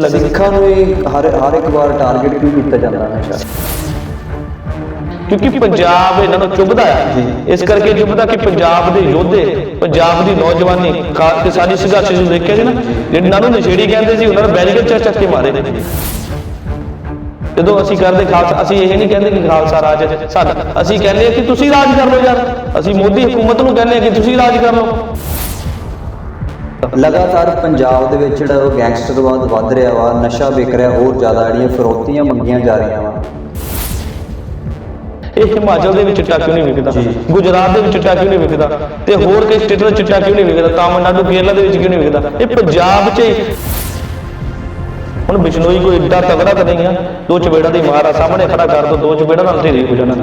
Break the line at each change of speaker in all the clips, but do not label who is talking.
ਲੱਗੇ
ਸਿੱਖਾਂ ਨੂੰ ਹੀ ਹਰ ਹਰ ਇੱਕ ਵਾਰ ਟਾਰਗੇਟ ਕਿਉਂ ਕੀਤਾ ਜਾਂਦਾ ਹਮੇਸ਼ਾ
ਕਿਉਂਕਿ ਪੰਜਾਬ ਇਹਨਾਂ ਨੂੰ ਚੁੱਭਦਾ ਹੈ। ਇਸ ਕਰਕੇ ਚੁੱਭਦਾ ਕਿ ਪੰਜਾਬ ਦੇ ਯੋਧੇ ਪੰਜਾਬ ਦੀ ਨੌਜਵਾਨੀ ਕਾ- ਕਿਸਾਨੀ ਸੰਘਰਸ਼ ਨੂੰ ਦੇਖਿਆ ਸੀ ਨਾ ਜਿਹਨਾਂ ਨੂੰ ਨਸ਼ੇੜੀ ਕਹਿੰਦੇ ਸੀ ਉਹਨਾਂ ਨੂੰ ਬੈਰੀਕੇਡ ਚੱਕ ਚੱਕ ਕੇ ਮਾਰੇ ਜਦੋਂ ਅਸੀਂ ਕਰਦੇ ਖਾਲਸਾ ਅਸੀਂ ਇਹ ਨਹੀਂ ਕਹਿੰਦੇ ਕਿ ਖਾਲਸਾ ਰਾਜ ਸਾਡਾ। ਅਸੀਂ ਕਹਿੰਦੇ ਕਿ ਤੁਸੀਂ ਰਾਜ ਕਰ ਲਓ ਯਾਰ। ਅਸੀਂ ਮੋਦੀ ਹਕੂਮਤ ਨੂੰ ਕਹਿੰਦੇ ਕਿ ਤੁਸੀਂ ਰਾਜ ਕਰ ਲਓ।
ਲਗਾਤਾਰ ਪੰਜਾਬ ਦੇ ਵਿੱਚ ਜਿਹੜਾ ਉਹ ਗੈਂਗਸਟਰਵਾਦ ਵੱਧ ਰਿਹਾ ਵਾ ਨਸ਼ਾ ਵਿਕ ਰਿਹਾ ਹੋਰ ਜ਼ਿਆਦਾ ਜਿਹੜੀਆਂ ਫਿਰੌਤੀਆਂ ਮੰਗੀਆਂ ਜਾ ਰਹੀਆਂ ਵਾ।
ਇਹ ਹਿਮਾਚਲ ਦੇ ਵਿੱਚ ਚਿੱਟਾ ਕਿਉਂ ਨਹੀਂ ਵਿਕਦਾ। ਗੁਜਰਾਤ ਦੇ ਵਿੱਚ ਚਿੱਟਾ ਕਿਉਂ ਨਹੀਂ ਵਿਕਦਾ? ਤੇ ਹੋਰ ਕਈ ਸਟੇਟਾਂ ਵਿੱਚ ਚਿੱਟਾ ਕਿਉਂ ਨਹੀਂ ਵਿਕਦਾ? ਤਾਮਿਲਨਾਡੂ ਕੇਰਲਾ ਦੇ ਵਿੱਚ ਕਿਉਂ ਨਹੀਂ ਵਿਕਦਾ? ਇਹ ਪੰਜਾਬ 'ਚ ਹੀ ਹੁਣ ਬਿਸ਼ਨੋਈ ਕੋਈ ਏਡਾ ਤਗੜਾ ਤਾਂ ਨਹੀਂ ਆ। ਦੋ ਚਪੇੜਾਂ ਦੀ ਮਾਰ ਆ ਸਾਹਮਣੇ ਖੜਾ ਕਰ ਦੋ ਦੋ ਚਪੇੜਾਂ ਨਾਲ ਢੇਰੀ ਹੋ ਜਾਣਾ।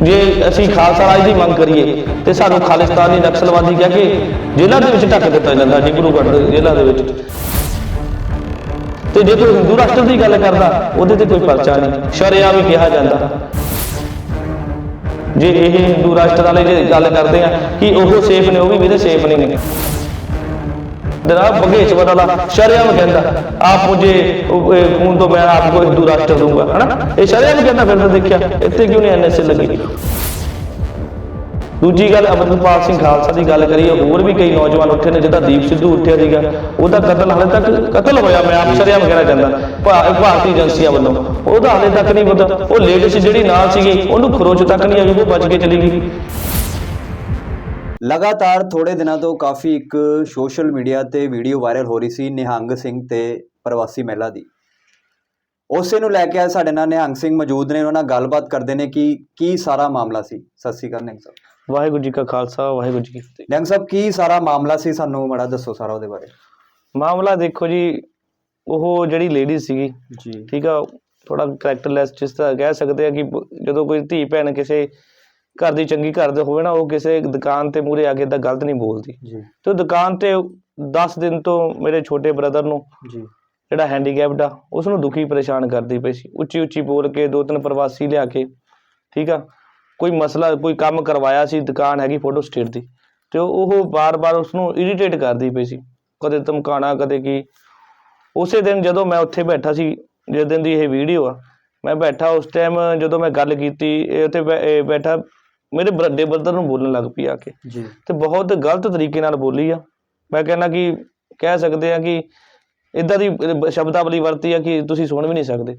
ਜੇ ਅਸੀਂ ਖਾਲਸਾ ਰਾਜ ਦੀ ਮੰਗ ਕਰੀਏ ਤੇ ਸਾਨੂੰ ਖਾਲਿਸਤਾਨੀ ਨਕਸਲਵਾਦੀ ਕਹਿ ਕੇ ਜੇਲ੍ਹਾਂ ਦੇ ਵਿੱਚ ਢੱਕ ਦਿੱਤਾ ਜਾਂਦਾ ਜੀ ਜੇਲ੍ਹਾਂ ਦੇ ਵਿੱਚ। ਤੇ ਜੇ ਕੋਈ ਹਿੰਦੂ ਰਾਸ਼ਟਰ ਦੀ ਗੱਲ ਕਰਦਾ, ਉਹਦੇ ਤੇ ਕੋਈ ਪਰਚਾ ਨਹੀਂ, ਸ਼ਰਿਆ ਵੀ ਕਿਹਾ ਜਾਂਦਾ। ਜੇ ਇਹ ਹਿੰਦੂ ਰਾਸ਼ਟਰ ਵਾਲੇ ਜੇ ਗੱਲ ਕਰਦੇ ਆ ਕਿ ਉਹ ਸੇਫ ਨੇ, ਉਹ ਵੀ ਵੀਰੇ ਸੇਫ ਨਹੀਂ ਨੇ। ਜਨਾਬ ਭਗੇਸ਼ਵਰ ਵਾਲਾ ਸ਼ਰਿਆਮ ਕਹਿੰਦਾ ਆਪ ਮੁਝੇ ਉਹ, ਇਹ ਖੂਨ ਤੋਂ ਮੈਂ ਆਪਕੋ ਹਿੰਦੂ ਰਾਸ਼ਟਰ ਦੂੰਗਾ ਹਨਾ? ਇਹ ਸ਼ਰਿਆਮ ਕਹਿੰਦਾ ਫਿਰ ਤਾਂ ਦੇਖਿਆ ਇੱਥੇ ਕਿਉਂ ਨਹੀਂ ਐਨਐਸਏ ਲੱਗੀ? ਦੂਜੀ ਗੱਲ ਅਮਰਪਾਲ ਸਿੰਘ ਖਾਲਸਾ ਦੀ ਗੱਲ ਕਰੀਏ ਹੋਰ ਵੀ ਕਈ ਨੌਜਵਾਨ ਉੱਠੇ ਨੇ ਜਿਹਦਾ ਦੀਪ ਸਿੱਧੂ ਉੱਠਿਆ ਸੀਗਾ ਉਹਦਾ ਕਤਲ ਹਾਲੇ ਤੱਕ ਕਤਲ ਹੋਇਆ ਮੈਂ ਆਪ ਸ਼ਰਿਆਮ ਕਹਿਣਾ ਭਾਰਤੀ ਏਜੰਸੀਆਂ ਵੱਲੋਂ। ਉਹਦਾ ਹਾਲੇ ਤੱਕ ਨਹੀਂ ਪਤਾ ਉਹ ਲੇਡੀਜ਼ ਜਿਹੜੀ ਨਾਲ ਸੀਗੀ ਉਹਨੂੰ ਖਰੋਚ ਤੱਕ ਨਹੀਂ ਆਈ ਉਹ ਬਚ ਕੇ ਚਲੀ ਗਈ।
ਲਗਾਤਾਰ ਥੋੜੇ ਦਿਨਾਂ ਤੋਂ ਕਾਫੀ ਇੱਕ ਸੋਸ਼ਲ ਮੀਡੀਆ ਤੇ ਵੀਡੀਓ ਵਾਇਰਲ ਹੋ ਰਹੀ ਸੀ ਨਿਹੰਗ ਸਿੰਘ ਤੇ ਪ੍ਰਵਾਸੀ ਮਹਿਲਾ ਦੀ। ਉਸੇ ਨੂੰ ਲੈ ਕੇ ਸਾਡੇ ਨਾਲ ਨਿਹੰਗ ਸਿੰਘ ਮੌਜੂਦ ਨੇ ਉਹਨਾਂ ਨਾਲ ਗੱਲਬਾਤ ਕਰਦੇ ਨੇ ਕਿ ਕੀ ਸਾਰਾ ਮਾਮਲਾ ਸੀ। ਸਤਿ ਸ਼੍ਰੀ ਅਕਾਲ ਨਿਹੰਗ ਸਾਹਿਬ।
ਵਾਹਿਗੁਰੂ ਜੀ ਕਾ ਖਾਲਸਾ ਵਾਹਿਗੁਰੂ ਜੀ ਕੀ ਫਤਿਹ।
ਨਿਹੰਗ ਸਾਹਿਬ ਕੀ ਸਾਰਾ ਮਾਮਲਾ ਸੀ? ਸਾਨੂੰ ਮਾੜਾ ਦੱਸੋ ਸਾਰਾ ਉਹਦੇ ਬਾਰੇ।
ਮਾਮਲਾ ਦੇਖੋ ਜੀ ਉਹ ਜਿਹੜੀ ਲੇਡੀ ਸੀਗੀ
ਜੀ।
ਠੀਕ ਆ ਥੋੜਾ ਕਰੈਕਟਰਲੈਸ ਜਿਸ ਤਰ੍ਹਾਂ ਕਹਿ ਸਕਦੇ ਆ ਕਿ ਜਦੋਂ ਕੋਈ ਧੀ ਭੈਣ ਕਿਸੇ ਘਰ ਦੀ ਚੰਗੀ ਘਰ ਦੇ ਹੋਵੇ ਨਾ ਉਹ ਕਿਸੇ ਦੁਕਾਨ ਤੇ ਮੂਰੇ ਆ ਕੇ ਤਾਂ ਗਲਤ ਨਹੀਂ ਬੋਲਦੀ।
ਜੀ।
ਤੇ ਦੁਕਾਨ ਤੇ 10 ਦਿਨ ਤੋਂ ਮੇਰੇ ਛੋਟੇ ਬ੍ਰਦਰ ਨੂੰ
ਜੀ।
ਜਿਹੜਾ ਹੈਂਡੀਕੈਪਡ ਆ ਉਸ ਨੂੰ ਦੁਖੀ ਪਰੇਸ਼ਾਨ ਕਰਦੀ ਪਈ ਸੀ। ਉੱਚੀ ਉੱਚੀ ਬੋਲ ਕੇ ਦੋ ਤਿੰਨ ਪ੍ਰਵਾਸੀ ਲਿਆ ਕੇ ਠੀਕ ਆ ਕੋਈ ਮਸਲਾ ਕੋਈ ਕੰਮ ਕਰਵਾਇਆ ਸੀ ਦੁਕਾਨ ਹੈਗੀ ਫੋਟੋ ਸਟੇਟ ਦੀ ਤੇ ਉਹ ਬਾਰ-ਬਾਰ ਉਸ ਨੂੰ ਇਰੀਟੇਟ ਕਰਦੀ ਪਈ ਸੀ। ਕਦੇ ਧਮਕਾਣਾ ਕਦੇ ਕੀ। ਉਸੇ ਦਿਨ ਜਦੋਂ ਮੈਂ ਉੱਥੇ ਬੈਠਾ ਸੀ ਜਿਸ ਦਿਨ ਦੀ ਇਹ ਵੀਡੀਓ ਆ ਮੈਂ ਬੈਠਾ ਉਸ ਟਾਈਮ ਜਦੋਂ ਮੈਂ ਗੱਲ ਕੀਤੀ ਇਹ ਉੱਥੇ ਬੈਠਾ ਮੇਰੇ ਵੱਡੇ ਬ੍ਰਦਰ ਨੂੰ ਬੋਲਣ ਲੱਗ ਪਈ ਆ ਕੇ।
ਜੀ।
ਤੇ ਬਹੁਤ ਗਲਤ ਤਰੀਕੇ ਨਾਲ ਬੋਲੀ ਆ। ਮੈਂ ਕਹਿੰਦਾ ਕਿ ਕਹਿ ਸਕਦੇ ਆ ਕਿ ਇਦਾਂ ਦੀ ਸ਼ਬਦਾਵਲੀ ਵਰਤੀ ਆ ਕਿ ਤੁਸੀਂ ਸੁਣ ਵੀ ਨਹੀਂ ਸਕਦੇ।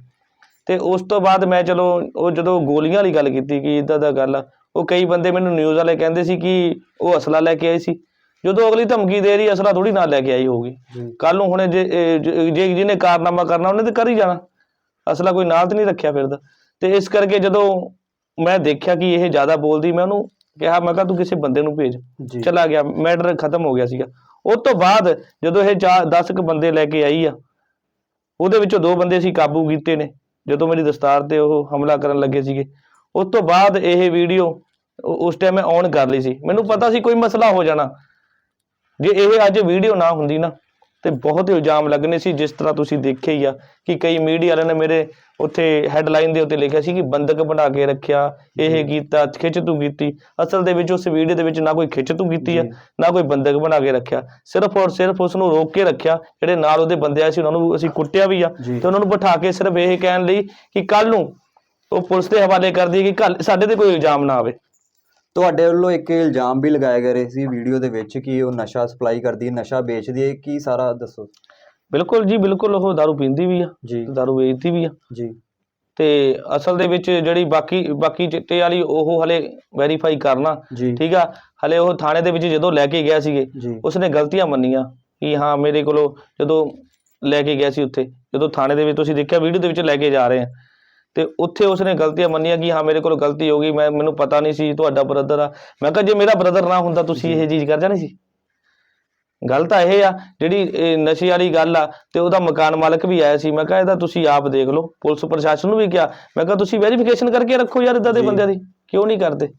ਤੇ ਉਸ ਤੋਂ ਬਾਅਦ ਮੈਂ ਚਲੋ ਉਹ ਜਦੋਂ ਗੋਲੀਆਂ ਵਾਲੀ ਗੱਲ ਕੀਤੀ ਕਿ ਇਦਾਂ ਦਾ ਗੱਲ ਆ ਉਹ ਕਈ ਬੰਦੇ ਮੈਨੂੰ ਨਿਊਜ਼ ਵਾਲੇ ਕਹਿੰਦੇ ਸੀ ਕਿ ਉਹ ਅਸਲਾ ਲੈ ਕੇ ਆਏ ਸੀ। ਜਦੋਂ ਅਗਲੀ ਧਮਕੀ ਦੇ ਰਹੀ ਅਸਲਾ ਥੋੜੀ ਨਾਲ ਲੈ ਕੇ ਆਈ ਹੋਊਗੀ।
ਜੀ।
ਕੱਲ ਨੂੰ ਹੁਣ ਜ- ਜੇ ਜਿਹਨੇ ਕਾਰਨਾਮਾ ਕਰਨਾ ਉਹਨੇ ਤੇ ਕਰ ਹੀ ਜਾਣਾ। ਅਸਲਾ ਕੋਈ ਨਾਲ ਤੇ ਨਹੀਂ ਰੱਖਿਆ ਫਿਰਦਾ। ਤੇ ਇਸ ਕਰਕੇ ਜਦੋਂ ਮੈਂ ਦੇਖਿਆ ਕਿ ਇਹ ਜ਼ਿਆਦਾ ਬੋਲਦੀ ਮੈਂ ਉਹਨੂੰ ਕਿਹਾ ਮੈਂ ਕਿਹਾ ਤੂੰ ਕਿਸੇ ਬੰਦੇ ਨੂੰ ਭੇਜ। ਚਲਾ ਗਿਆ ਮੈਟਰ ਖਤਮ ਹੋ ਗਿਆ ਸੀਗਾ। ਉਸ ਤੋਂ ਬਾਅਦ ਜਦੋਂ ਇਹ 10 ਕੁ ਬੰਦੇ ਲੈ ਕੇ ਆਈ ਆ ਉਹਦੇ ਵਿੱਚੋਂ ਦੋ ਬੰਦੇ ਸੀ ਕਾਬੂ ਕੀਤੇ ਨੇ ਜਦੋਂ ਮੇਰੀ ਦਸਤਾਰ ਤੇ ਉਹ ਹਮਲਾ ਕਰਨ ਲੱਗੇ ਸੀਗੇ। ਉਸ ਤੋਂ ਬਾਅਦ ਇਹ ਵੀਡੀਓ ਉਸ ਟਾਈਮ ਮੈਂ ਔਨ ਕਰ ਲਈ ਸੀ। ਮੈਨੂੰ ਪਤਾ ਸੀ ਕੋਈ ਮਸਲਾ ਹੋ ਜਾਣਾ। ਜੇ ਇਹ ਅੱਜ ਵੀਡੀਓ ਨਾ ਹੁੰਦੀ ਨਾ ਤੇ ਬਹੁਤ ਇਲਜ਼ਾਮ ਲੱਗਣੇ ਸੀ ਜਿਸ ਤਰ੍ਹਾਂ ਤੁਸੀਂ ਦੇਖਿਆ ਹੀ ਆ ਕਿ ਕਈ ਮੀਡੀਆ ਵਾਲਿਆਂ ਨੇ ਮੇਰੇ ਉੱਥੇ ਹੈਡਲਾਈਨ ਦੇ ਉੱਤੇ ਲਿਖਿਆ ਸੀ ਕਿ ਬੰਦਕ ਬਣਾ ਕੇ ਰੱਖਿਆ ਇਹ ਕੀਤਾ ਖਿੱਚ ਤੂੰ ਕੀਤੀ ਅਸਲ ਦੇ ਵਿੱਚ ਉਸ ਵੀਡੀਓ ਦੇ ਵਿੱਚ ਨਾ ਕੋਈ ਖਿੱਚ ਤੂੰ ਕੀਤੀ ਆ। ਨਾ ਕੋਈ ਬੰਦਕ ਬਣਾ ਕੇ ਰੱਖਿਆ ਸਿਰਫ ਔਰ ਸਿਰਫ ਉਸ ਨੂੰ ਰੋਕ ਕੇ ਰੱਖਿਆ ਜਿਹੜੇ ਨਾਲ ਉਹਦੇ ਬੰਦੇ ਆਏ ਸੀ ਉਹਨਾਂ ਨੂੰ ਅਸੀਂ ਕੁੱਟਿਆ ਵੀ ਆ। ਤੇ ਉਹਨਾਂ ਨੂੰ ਬਿਠਾ ਕੇ ਸਿਰਫ ਇਹ ਕਹਿਣ ਲਈ ਕਿ ਕੱਲ ਨੂੰ ਉਹ ਪੁਲਿਸ ਦੇ ਹਵਾਲੇ ਕਰ ਦਈਏ ਕਿ ਕੱਲ ਸਾਡੇ ਤੇ ਕੋਈ ਇਲਜ਼ਾਮ ਨਾ ਆਵੇ
ਤੁਹਾਡੇ ਵੱਲੋਂ ਇੱਕ ਇਲਜ਼ਾਮ ਵੀ ਲਗਾਇਆ ਗਿਆ ਰਿਹਾ ਸੀ ਵੀਡੀਓ ਦੇ ਵਿੱਚ ਕਿ ਉਹ ਨਸ਼ਾ ਸਪਲਾਈ ਕਰਦੀ ਹੈ ਨਸ਼ਾ ਵੇਚਦੀ ਹੈ। ਕੀ ਸਾਰਾ ਦੱਸੋ?
ਬਿਲਕੁਲ ਜੀ ਬਿਲਕੁਲ ਉਹ ਦਾਰੂ ਪੀਂਦੀ ਵੀ ਆ
ਜੀ।
ਦਾਰੂ ਵੇਚਦੀ ਵੀ ਆ।
ਜੀ।
ਤੇ ਅਸਲ ਦੇ ਵਿੱਚ ਜਿਹੜੀ ਬਾਕੀ ਬਾਕੀ ਚਿੱਟੇ ਵਾਲੀ ਉਹ ਹਲੇ ਵੈਰੀਫਾਈ ਕਰਨਾ ਠੀਕ ਆ? ਹਲੇ ਉਹ ਥਾਣੇ ਦੇ ਵਿੱਚ ਜਦੋਂ ਲੈ ਕੇ ਗਿਆ ਸੀਗੇ ਉਸਨੇ ਗਲਤੀਆਂ ਮੰਨੀਆਂ ਕਿ ਹਾਂ ਮੇਰੇ ਕੋਲੋਂ ਜਦੋਂ ਲੈ ਕੇ ਗਿਆ ਸੀ ਉੱਥੇ ਜਦੋਂ ਥਾਣੇ ਦੇ ਵਿੱਚ ਤੁਸੀਂ ਦੇਖਿਆ ਵੀਡੀਓ ਦੇ ਵਿੱਚ ਲੈ ਕੇ ਜਾ ਰਹੇ ਆ। ਤੇ ਉੱਥੇ ਉਸਨੇ ਗਲਤੀਆਂ ਮੰਨੀਆਂ ਕਿ ਹਾਂ ਮੇਰੇ ਕੋਲ ਗਲਤੀ ਹੋ ਗਈ ਮੈਂ ਮੈਨੂੰ ਪਤਾ ਨਹੀਂ ਸੀ ਤੁਹਾਡਾ ਬ੍ਰਦਰ ਆ। ਮੈਂ ਕਿਹਾ ਜੇ ਮੇਰਾ ਬ੍ਰਦਰ ਨਾ ਹੁੰਦਾ ਤੁਸੀਂ ਇਹ ਚੀਜ਼ ਕਰ ਜਾਣੀ ਸੀ? ਗੱਲ ਤਾਂ ਇਹ ਆ ਜਿਹੜੀ ਇਹ ਨਸ਼ੇ ਵਾਲੀ ਗੱਲ ਆ ਤੇ ਉਹਦਾ ਮਕਾਨ ਮਾਲਕ ਵੀ ਆਇਆ ਸੀ। ਮੈਂ ਕਿਹਾ ਇਹਦਾ ਤੁਸੀਂ ਆਪ ਦੇਖ ਲਓ। ਪੁਲਿਸ ਪ੍ਰਸ਼ਾਸਨ ਨੂੰ ਵੀ ਕਿਹਾ। ਮੈਂ ਕਿਹਾ ਤੁਸੀਂ ਵੈਰੀਫਿਕੇਸ਼ਨ ਕਰਕੇ ਰੱਖੋ ਯਾਰ ਇਦਾਂ ਦੇ। ਬੰਦਿਆਂ ਦੀ। ਕਿਉਂ ਨਹੀਂ ਕਰਦੇ?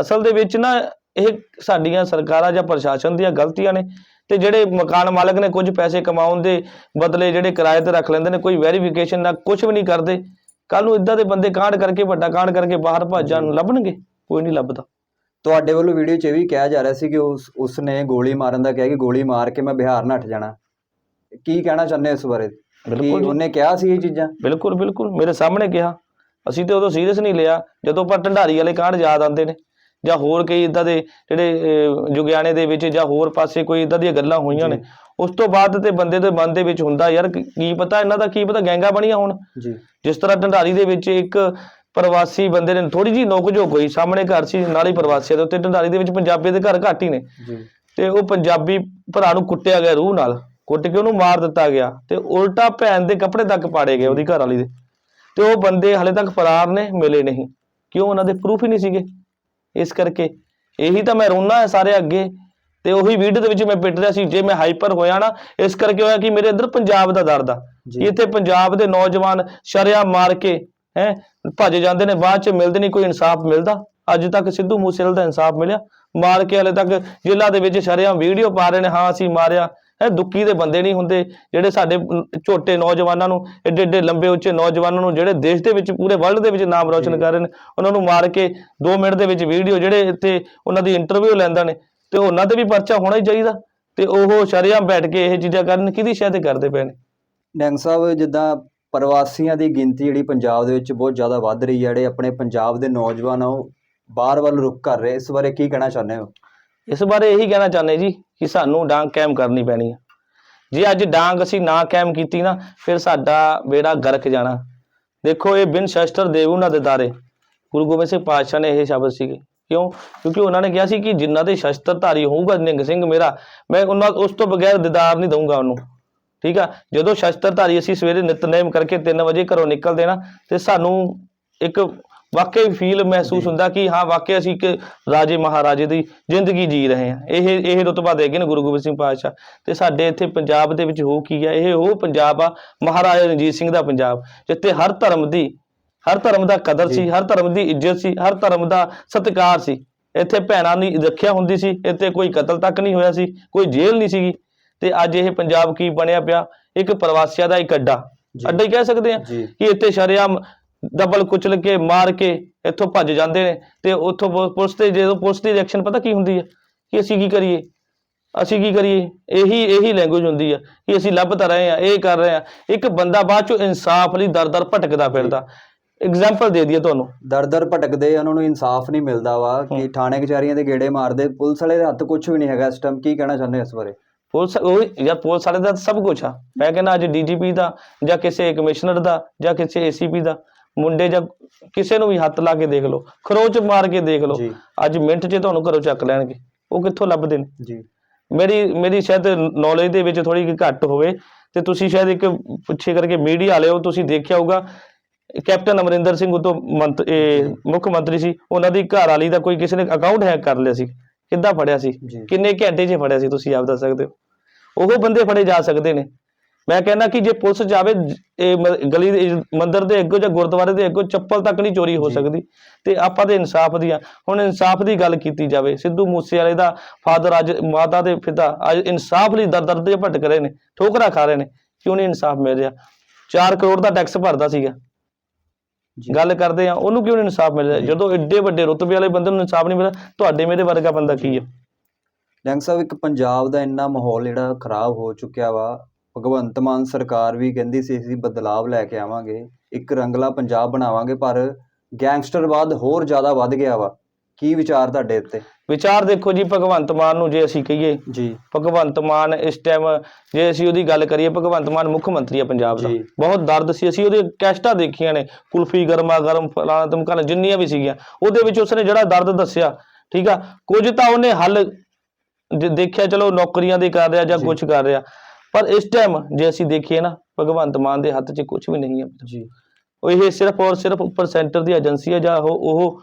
ਅਸਲ ਦੇ ਵਿੱਚ ਨਾ ਇਹ ਸਾਡੀਆਂ ਸਰਕਾਰਾਂ ਜਾਂ ਪ੍ਰਸ਼ਾਸਨ ਦੀਆਂ ਗਲਤੀਆਂ ਨੇ। ਤੇ ਜਿਹੜੇ ਮਕਾਨ ਮਾਲਕ ਨੇ ਕੁਝ ਪੈਸੇ ਕਮਾਉਣ ਦੇ ਬਦਲੇ ਜਿਹੜੇ ਕਿਰਾਏ ਤੇ ਰੱਖ ਲੈਂਦੇ ਨੇ ਕੋਈ ਵੈਰੀਫਿਕੇਸ਼ਨ ਨਾ ਕੁਝ ਵੀ ਨਹੀਂ ਕਰਦੇ। ਕੱਲ ਨੂੰ ਇਦਾਂ ਦੇ ਬੰਦੇ ਕਾਂਡ ਕਰਕੇ ਵੱਡਾ ਕਾਂਡ ਕਰਕੇ ਬਾਹਰ ਭੱਜ ਜਾਣ ਲੱਭਣਗੇ? ਕੋਈ ਨਹੀਂ ਲੱਭਦਾ।
ਤੁਹਾਡੇ ਵੱਲੋਂ ਵੀਡੀਓ 'ਚ ਇਹ ਵੀ ਕਿਹਾ ਜਾ ਰਿਹਾ ਸੀ ਕਿ ਉਸ ਉਸਨੇ ਗੋਲੀ ਮਾਰਨ ਦਾ ਕਿਹਾ ਕਿ ਗੋਲੀ ਮਾਰ ਕੇ ਮੈਂ ਬਿਹਾਰ ਨੱਠ ਜਾਣਾ। ਕੀ ਕਹਿਣਾ ਚਾਹੁੰਦੇ ਇਸ ਬਾਰੇ?
ਬਿਲਕੁਲ।
ਉਹਨੇ ਕਿਹਾ ਸੀ ਇਹ ਚੀਜ਼ਾਂ?
ਬਿਲਕੁਲ ਬਿਲਕੁਲ। ਮੇਰੇ ਸਾਹਮਣੇ ਕਿਹਾ। ਅਸੀਂ ਤੇ ਉਦੋਂ ਸੀਰੀਅਸ ਨਹੀਂ ਲਿਆ। ਜਦੋਂ ਪਰ ਢੰਡਾਰੀ ਵਾਲੇ ਕਾਂਡ ਯਾਦ ਆਉਂਦੇ ਨੇ। ਜਾਂ ਹੋਰ ਕਈ ਇਦਾਂ ਦੇ ਜਿਹੜੇ ਜੁਗਿਆਣੇ ਦੇ ਵਿੱਚ ਜਾਂ ਹੋਰ ਪਾਸੇ ਕੋਈ ਇਦਾਂ ਦੀਆਂ ਗੱਲਾਂ ਹੋਈਆਂ ਨੇ। ਉਸ ਤੋਂ ਬਾਅਦ ਤੇ ਬੰਦੇ ਦੇ ਮਨ ਦੇ ਵਿੱਚ ਹੁੰਦਾ ਯਾਰ ਕੀ ਪਤਾ ਇਹਨਾਂ ਦਾ ਕੀ ਪਤਾ ਗੈਂਗਾ ਬਣੀਆਂ ਹੋਣ।
ਜੀ।
ਜਿਸ ਤਰ੍ਹਾਂ ਢੰਡਾਰੀ ਦੇ ਵਿੱਚ ਇੱਕ ਪ੍ਰਵਾਸੀ ਬੰਦੇ ਨੇ ਥੋੜੀ ਜੀ ਨੋਕ ਝੋਕ ਹੋਈ ਸਾਹਮਣੇ ਘਰ ਸੀ ਨਾਲ ਹੀ ਪ੍ਰਵਾਸੀਆਂ ਦੇ ਉੱਤੇ ਢੰਡਾਰੀ ਦੇ ਵਿੱਚ ਪੰਜਾਬੀ ਦੇ ਘਰ ਘੱਟ ਹੀ ਨੇ।
ਜੀ।
ਤੇ ਉਹ ਪੰਜਾਬੀ ਭਰਾ ਨੂੰ ਕੁੱਟਿਆ ਗਿਆ ਰੂਹ ਨਾਲ ਕੁੱਟ ਕੇ ਉਹਨੂੰ ਮਾਰ ਦਿੱਤਾ ਗਿਆ ਤੇ ਉਲਟਾ ਭੈਣ ਦੇ ਕੱਪੜੇ ਤੱਕ ਪਾੜੇ ਗਏ ਉਹਦੀ ਘਰ ਵਾਲੀ ਦੇ। ਤੇ ਉਹ ਬੰਦੇ ਹਲੇ ਤੱਕ ਫਰਾਰ ਨੇ ਮਿਲੇ ਨਹੀਂ। ਕਿਉਂ ਉਹਨਾਂ ਦੇ ਪ੍ਰੂਫ ਹੀ ਨਹੀਂ ਸੀਗੇ? ਇਸ ਕਰਕੇ ਇਹੀ ਤਾਂ ਮੈਂ ਰੋਣਾ ਹੈ ਸਾਰੇ ਅੱਗੇ ਤੇ ਉਹੀ ਵੀਡੀਓ ਦੇ ਵਿੱਚ ਮੈਂ ਪਿੱਟ ਰਿਹਾ ਸੀ ਜੇ ਮੈਂ ਹਾਈਪਰ ਹੋਇਆ ਨਾ ਇਸ ਕਰਕੇ ਹੋਇਆ ਕਿ ਮੇਰੇ ਅੰਦਰ ਪੰਜਾਬ ਦਾ ਦਰਦ ਆ। ਇੱਥੇ ਪੰਜਾਬ ਦੇ ਨੌਜਵਾਨ ਸ਼ਰਿਆ ਮਾਰ ਕੇ ਹੈ ਭੱਜ ਜਾਂਦੇ ਨੇ ਬਾਅਦ ਚ ਮਿਲਦੇ ਨਹੀਂ ਕੋਈ ਇਨਸਾਫ ਮਿਲਦਾ। ਅੱਜ ਤੱਕ ਸਿੱਧੂ ਮੂਸੇਵਾਲੇ ਦਾ ਇਨਸਾਫ ਮਿਲਿਆ। ਮਾਰ ਕੇ ਹਲੇ ਤੱਕ ਜੇਲ੍ਹਾਂ ਦੇ ਵਿੱਚ ਸ਼ਰਿਆ ਵੀਡੀਓ ਪਾ ਰਹੇ ਨੇ ਹਾਂ ਅਸੀਂ ਮਾਰਿਆ। ਹੈ ਦੁੱਕੀ ਦੇ ਬੰਦੇ ਨਹੀਂ ਹੁੰਦੇ ਜਿਹੜੇ ਸਾਡੇ ਛੋਟੇ ਨੌਜਵਾਨਾਂ ਨੂੰ ਏਡੇ ਏਡੇ ਲੰਬੇ ਉੱਚੇ ਨੌਜਵਾਨਾਂ ਨੂੰ ਜਿਹੜੇ ਦੇਸ਼ ਦੇ ਵਿੱਚ ਪੂਰੇ ਵਰਲਡ ਦੇ ਵਿੱਚ ਨਾਮ ਰੌਸ਼ਨ ਕਰ ਰਹੇ ਨੇ ਉਹਨਾਂ ਨੂੰ ਮਾਰ ਕੇ 2 ਮਿੰਟ ਦੇ ਵਿੱਚ ਵੀਡੀਓ ਜਿਹੜੇ ਇੱਥੇ ਉਹਨਾਂ ਦੀ ਇੰਟਰਵਿਊ ਲੈਂਦਾ ਨੇ ਤੇ ਉਹਨਾਂ ਤੇ ਵੀ ਪਰਚਾ ਹੋਣਾ ਹੀ ਚਾਹੀਦਾ ਤੇ ਉਹ ਸ਼ਰਿਆਂ ਬੈਠ ਕੇ ਇਹ ਚੀਜ਼ਾਂ ਕਰਨ ਕਿਹਦੀ ਸ਼ਾਇਦ ਕਰਦੇ ਪਏ ਨੇ?
ਡੈਂਗ ਸਾਹਿਬ ਜਿੱਦਾਂ ਪ੍ਰਵਾਸੀਆਂ ਦੀ ਗਿਣਤੀ ਜਿਹੜੀ ਪੰਜਾਬ ਦੇ ਵਿੱਚ ਬਹੁਤ ਜ਼ਿਆਦਾ ਵੱਧ ਰਹੀ ਹੈ ਜਿਹੜੇ ਆਪਣੇ ਪੰਜਾਬ ਦੇ ਨੌਜਵਾਨ ਆ ਉਹ ਬਾਹਰ ਵੱਲ ਰੁਕ ਕਰ ਰਹੇ ਇਸ ਬਾਰੇ ਕੀ ਕਹਿਣਾ ਚਾਹੁੰਦੇ ਹੋ?
ਇਸ ਬਾਰੇ ਇਹੀ ਕਹਿਣਾ ਚਾਹੁੰਦੇ ਜੀ ਕਿ ਸਾਨੂੰ ਡਾਂਗ ਕਾਇਮ ਕਰਨੀ ਪੈਣੀ ਹੈ ਜੇ ਅੱਜ ਡਾਂਗ ਅਸੀਂ ਨਾ ਕਾਇਮ ਕੀਤੀ ਨਾ, ਫਿਰ ਸਾਡਾ ਬੇੜਾ ਗਰਕ ਜਾਣਾ। ਦੇਖੋ ਇਹ ਬਿਨ ਸ਼ਸਤਰ ਦੇਵ ਉਹਨਾਂ ਦੇਦਾਰੇ ਗੁਰੂ ਗੋਬਿੰਦ ਸਿੰਘ ਪਾਤਸ਼ਾਹ ਨੇ ਇਹ ਸ਼ਬਦ ਸੀਗੇ। ਕਿਉਂ? ਕਿਉਂਕਿ ਉਹਨਾਂ ਨੇ ਕਿਹਾ ਸੀ ਕਿ ਜਿਨ੍ਹਾਂ ਦੇ ਸ਼ਸਤਰਧਾਰੀ ਹੋਊਗਾ ਨਿੰਗ ਸਿੰਘ ਮੇਰਾ, ਮੈਂ ਉਹਨਾਂ, ਉਸ ਤੋਂ ਬਗੈਰ ਦੀਦਾਰ ਨਹੀਂ ਦਊਂਗਾ ਉਹਨੂੰ। ਠੀਕ ਆ? ਜਦੋਂ ਸ਼ਸਤਰਧਾਰੀ ਅਸੀਂ ਸਵੇਰੇ ਨਿਤਨੇਮ ਕਰਕੇ 3 ਵਜੇ ਘਰੋਂ ਨਿਕਲਦੇ ਨਾ, ਤੇ ਸਾਨੂੰ ਇੱਕ ਵਾਕਈ ਫੀਲ ਮਹਿਸੂਸ ਹੁੰਦਾ ਕਿ ਹਾਂ ਵਾਕਈ ਅਸੀਂ ਇੱਕ ਰਾਜੇ ਮਹਾਰਾਜੇ ਦੀ ਜ਼ਿੰਦਗੀ ਜੀ ਰਹੇ ਹਾਂ। ਇਹ ਇਹ ਰੁਤਬਾ ਦੇ ਗਏ ਨੇ ਗੁਰੂ ਗੋਬਿੰਦ ਸਿੰਘ ਪਾਤਸ਼ਾਹ। ਤੇ ਸਾਡੇ ਇੱਥੇ ਪੰਜਾਬ ਦੇ ਵਿੱਚ ਹੋ ਕੀ ਆ? ਇਹ ਉਹ ਪੰਜਾਬ ਆ ਮਹਾਰਾਜਾ ਰਣਜੀਤ ਸਿੰਘ ਦਾ ਪੰਜਾਬ ਜਿੱਥੇ ਹਰ ਧਰਮ ਦੀ ਹਰ ਧਰਮ ਦਾ ਕਦਰ ਸੀ ਹਰ ਧਰਮ ਦੀ ਇੱਜ਼ਤ ਸੀ ਹਰ ਧਰਮ ਦਾ ਸਤਿਕਾਰ ਸੀ। ਇੱਥੇ ਭੈਣਾਂ ਦੀ ਰੱਖਿਆ ਹੁੰਦੀ ਸੀ ਇੱਥੇ ਕੋਈ ਕਤਲ ਤੱਕ ਨਹੀਂ ਹੋਇਆ ਸੀ ਕੋਈ ਜੇਲ੍ਹ ਨਹੀਂ ਸੀਗੀ। ਤੇ ਅੱਜ ਇਹ ਪੰਜਾਬ ਕੀ ਬਣਿਆ ਪਿਆ? ਇੱਕ ਪ੍ਰਵਾਸੀਆਂ ਦਾ ਇੱਕ ਅੱਡਾ। ਅੱਡਾ ਹੀ ਕਹਿ ਸਕਦੇ ਆ ਕਿ ਇੱਥੇ ਸ਼ਰੇਆਮ ਡਬਲ ਕੁਚਲ ਕੇ ਮਾਰ ਕੇ ਇੱਥੋਂ ਭੱਜ ਜਾਂਦੇ ਨੇ ਤੇ ਉੱਥੋਂ ਪੁਲਿਸ ਤੇ ਜਦੋਂ ਪੁਲਿਸ ਦੀ ਰਿਐਕਸ਼ਨ ਪਤਾ ਕੀ ਹੁੰਦੀ ਹੈ ਕਿ ਅਸੀਂ ਕੀ ਕਰੀਏ? ਅਸੀਂ ਕੀ ਕਰੀਏ? ਇਹੀ ਇਹੀ ਲੈਂਗੁਏਜ ਹੁੰਦੀ ਆ ਕਿ ਅਸੀਂ ਲੱਭ ਤਾਂ ਰਹੇ ਆ ਇਹ ਕਰ ਰਹੇ ਆ। ਇੱਕ ਬੰਦਾ ਬਾਅਦ ਚੋਂ ਇਨਸਾਫ ਲਈ ਦਰ ਦਰ ਭਟਕਦਾ ਫਿਰਦਾ। ਐਗਜ਼ਾਮਪਲ ਦੇ ਦਈਏ ਤੁਹਾਨੂੰ।
ਦਰ ਦਰ ਭਟਕਦੇ ਉਹਨਾਂ ਨੂੰ ਇਨਸਾਫ ਨਹੀਂ ਮਿਲਦਾ ਵਾ ਕਿ। ਥਾਣੇ ਕਚਹਿਰੀਆਂ ਦੇ ਗੇੜੇ ਮਾਰਦੇ ਪੁਲਿਸ ਵਾਲੇ ਦੇ ਹੱਥ ਕੁਝ ਵੀ ਨਹੀਂ ਹੈਗਾ ਇਸ ਟਾਈਮ ਕੀ ਕਹਿਣਾ ਚਾਹੁੰਦੇ ਇਸ ਬਾਰੇ?
ਪੁਲਿਸ ਉਹ ਯਾਰ ਪੁਲਿਸ ਵਾਲੇ ਦਾ ਸਭ ਕੁਝ ਆ। ਮੈਂ ਕਹਿੰਦਾ ਅੱਜ ਡੀਜੀਪੀ ਦਾ ਜਾਂ ਕਿਸੇ ਕਮਿਸ਼ਨਰ ਦਾ ਜਾਂ ਕਿਸੇ ਏਸੀਪੀ ਦਾ। ਮੁੰਡੇ ਜਾਂ ਕਿਸੇ ਨੂੰ ਵੀ ਹੱਥ ਲਾ ਕੇ ਦੇਖ ਲਓ ਖਰੋਚ ਮਾਰ ਕੇ ਦੇਖ ਲਓ
ਜੀ।
ਅੱਜ ਮਿੰਟ 'ਚ ਤੁਹਾਨੂੰ ਘਰੋਂ ਚੱਕ ਲੈਣਗੇ। ਉਹ ਕਿੱਥੋਂ ਲੱਭਦੇ ਨੇ?
ਜੀ।
ਮੇਰੀ ਮੇਰੀ ਸ਼ਾਇਦ ਨੌਲੇਜ ਦੇ ਵਿੱਚ ਥੋੜੀ ਘੱਟ ਹੋਵੇ ਤੇ ਤੁਸੀਂ ਸ਼ਾਇਦ ਇੱਕ ਪਿੱਛੇ ਕਰਕੇ ਮੀਡੀਆ ਵਾਲੇ ਹੋ ਤੁਸੀਂ ਦੇਖਿਆ ਹੋਊਗਾ ਕੈਪਟਨ ਅਮਰਿੰਦਰ ਸਿੰਘ ਉਦੋਂ ਮੰਤ ਇਹ ਮੁੱਖ ਮੰਤਰੀ ਸੀ ਉਹਨਾਂ ਦੀ ਘਰ ਵਾਲੀ ਦਾ ਕੋਈ ਕਿਸੇ ਨੇ ਅਕਾਊਂਟ ਹੈਕ ਕਰ ਲਿਆ ਸੀ। ਕਿੱਦਾਂ ਫੜਿਆ ਸੀ?
ਜੀ।
ਕਿੰਨੇ ਘੰਟੇ 'ਚ ਫੜਿਆ ਸੀ ਤੁਸੀਂ ਆਪ ਦੱਸ ਸਕਦੇ ਹੋ? ਉਹ ਬੰਦੇ ਫੜੇ ਜਾ ਸਕਦੇ ਨੇ। ਮੈਂ ਕਹਿੰਦਾ ਕਿ ਜੇ ਪੁਲਿਸ ਜਾਵੇ ਇਹ ਗਲੀ ਦੇ ਮੰਦਿਰ ਦੇ ਅੱਗੋਂ ਜਾਂ ਗੁਰਦੁਆਰੇ ਦੇ ਅੱਗੋਂ ਚੱਪਲ ਤੱਕ ਨਹੀਂ ਚੋਰੀ ਹੋ। ਸਕਦੀ। ਤੇ ਆਪਾਂ ਦੇ ਇਨਸਾਫ ਦੀਆਂ ਹੁਣ ਇਨਸਾਫ ਦੀ ਗੱਲ ਕੀਤੀ ਜਾਵੇ ਸਿੱਧੂ ਮੂਸੇਵਾਲੇ ਦਾ ਫਾਦਰ ਅੱਜ ਮਾਤਾ ਦੇ ਪਿਤਾ ਅੱਜ ਇਨਸਾਫ ਲਈ ਦਰ ਦਰ ਦੇ ਭਟਕ ਰਹੇ ਨੇ ਠੋਕਰਾਂ ਖਾ ਰਹੇ ਨੇ। ਕਿਉਂ ਨਹੀਂ ਇਨਸਾਫ ਮਿਲ ਰਿਹਾ? 4 ਕਰੋੜ ਦਾ ਟੈਕਸ ਭਰਦਾ ਸੀਗਾ। ਗੱਲ ਕਰਦੇ ਆ ਉਹਨੂੰ ਕਿਉਂ ਨਹੀਂ ਇਨਸਾਫ ਮਿਲ ਰਿਹਾ। ਜਦੋਂ ਏਡੇ ਵੱਡੇ ਰੁਤਬੇ ਵਾਲੇ ਬੰਦੇ ਨੂੰ ਇਨਸਾਫ ਨਹੀਂ ਮਿਲਦਾ ਤੁਹਾਡੇ ਮੇਰੇ ਵਰਗਾ ਬੰਦਾ ਕੀ ਹੈ
ਡੈਂਗ ਸਾਹਿਬ ਇੱਕ ਪੰਜਾਬ ਦਾ ਇੰਨਾ ਮਾਹੌਲ ਜਿਹੜਾ ਖਰਾਬ ਹੋ ਚੁੱਕਿਆ ਵਾ ਭਗਵੰਤ ਮਾਨ ਸਰਕਾਰ ਵੀ ਕਹਿੰਦੀ ਸੀ ਅਸੀਂ ਬਦਲਾਵ ਲੈ ਕੇ ਆਵਾਂਗੇ ਇੱਕ ਰੰਗਲਾ ਪੰਜਾਬ ਬਣਾਵਾਂਗੇ ਪਰ ਗੈਂਗਸਟਰਵਾਦ ਹੋਰ ਜ਼ਿਆਦਾ ਵੱਧ ਗਿਆ ਵਾ। ਕੀ ਵਿਚਾਰ ਤੁਹਾਡੇ ਉੱਤੇ?
ਵਿਚਾਰ ਦੇਖੋ ਜੀ ਭਗਵੰਤ ਮਾਨ ਨੂੰ ਜੇ ਅਸੀਂ ਕਹੀਏ
ਜੀ।
ਭਗਵੰਤ ਮਾਨ ਇਸ ਟਾਈਮ ਜੇ ਅਸੀਂ ਉਹਦੀ ਗੱਲ ਕਰੀਏ ਭਗਵੰਤ ਮਾਨ ਮੁੱਖ ਮੰਤਰੀ ਹੈ ਪੰਜਾਬ ਦਾ। ਬਹੁਤ ਦਰਦ ਸੀ। ਅਸੀਂ ਉਹਦੇ ਕੈਸਟਾਂ ਦੇਖੀਆਂ ਨੇ ਕੁਲਫੀ ਗਰਮਾ ਗਰਮ ਫਲਾਣਾ ਧਮਕਾਣਾ ਜਿੰਨੀਆਂ ਵੀ ਸੀਗੀਆਂ। ਉਹਦੇ ਵਿੱਚ ਉਸਨੇ ਜਿਹੜਾ ਦਰਦ ਦੱਸਿਆ ਠੀਕ ਆ ਕੁਝ ਤਾਂ ਉਹਨੇ ਹੱਲ ਦੇਖਿਆ ਚਲੋ ਨੌਕਰੀਆਂ ਦੇ ਕਰ ਰਿਹਾ ਜੀ। ਕੁਝ ਕਰ ਰਿਹਾ। ਪਰ ਇਸ ਟਾਈਮ ਜੇ ਅਸੀਂ ਦੇਖੀਏ ਨਾ ਭਗਵੰਤ ਮਾਨ ਦੇ ਹੱਥ 'ਚ ਕੁਝ ਵੀ ਨਹੀਂ ਹੈ।
ਜੀ।
ਉਹ ਇਹ ਸਿਰਫ ਔਰ ਸਿਰਫ ਉੱਪਰ ਸੈਂਟਰ ਦੀ ਏਜੰਸੀ ਹੈ ਜਾਂ ਉਹ ਉਹ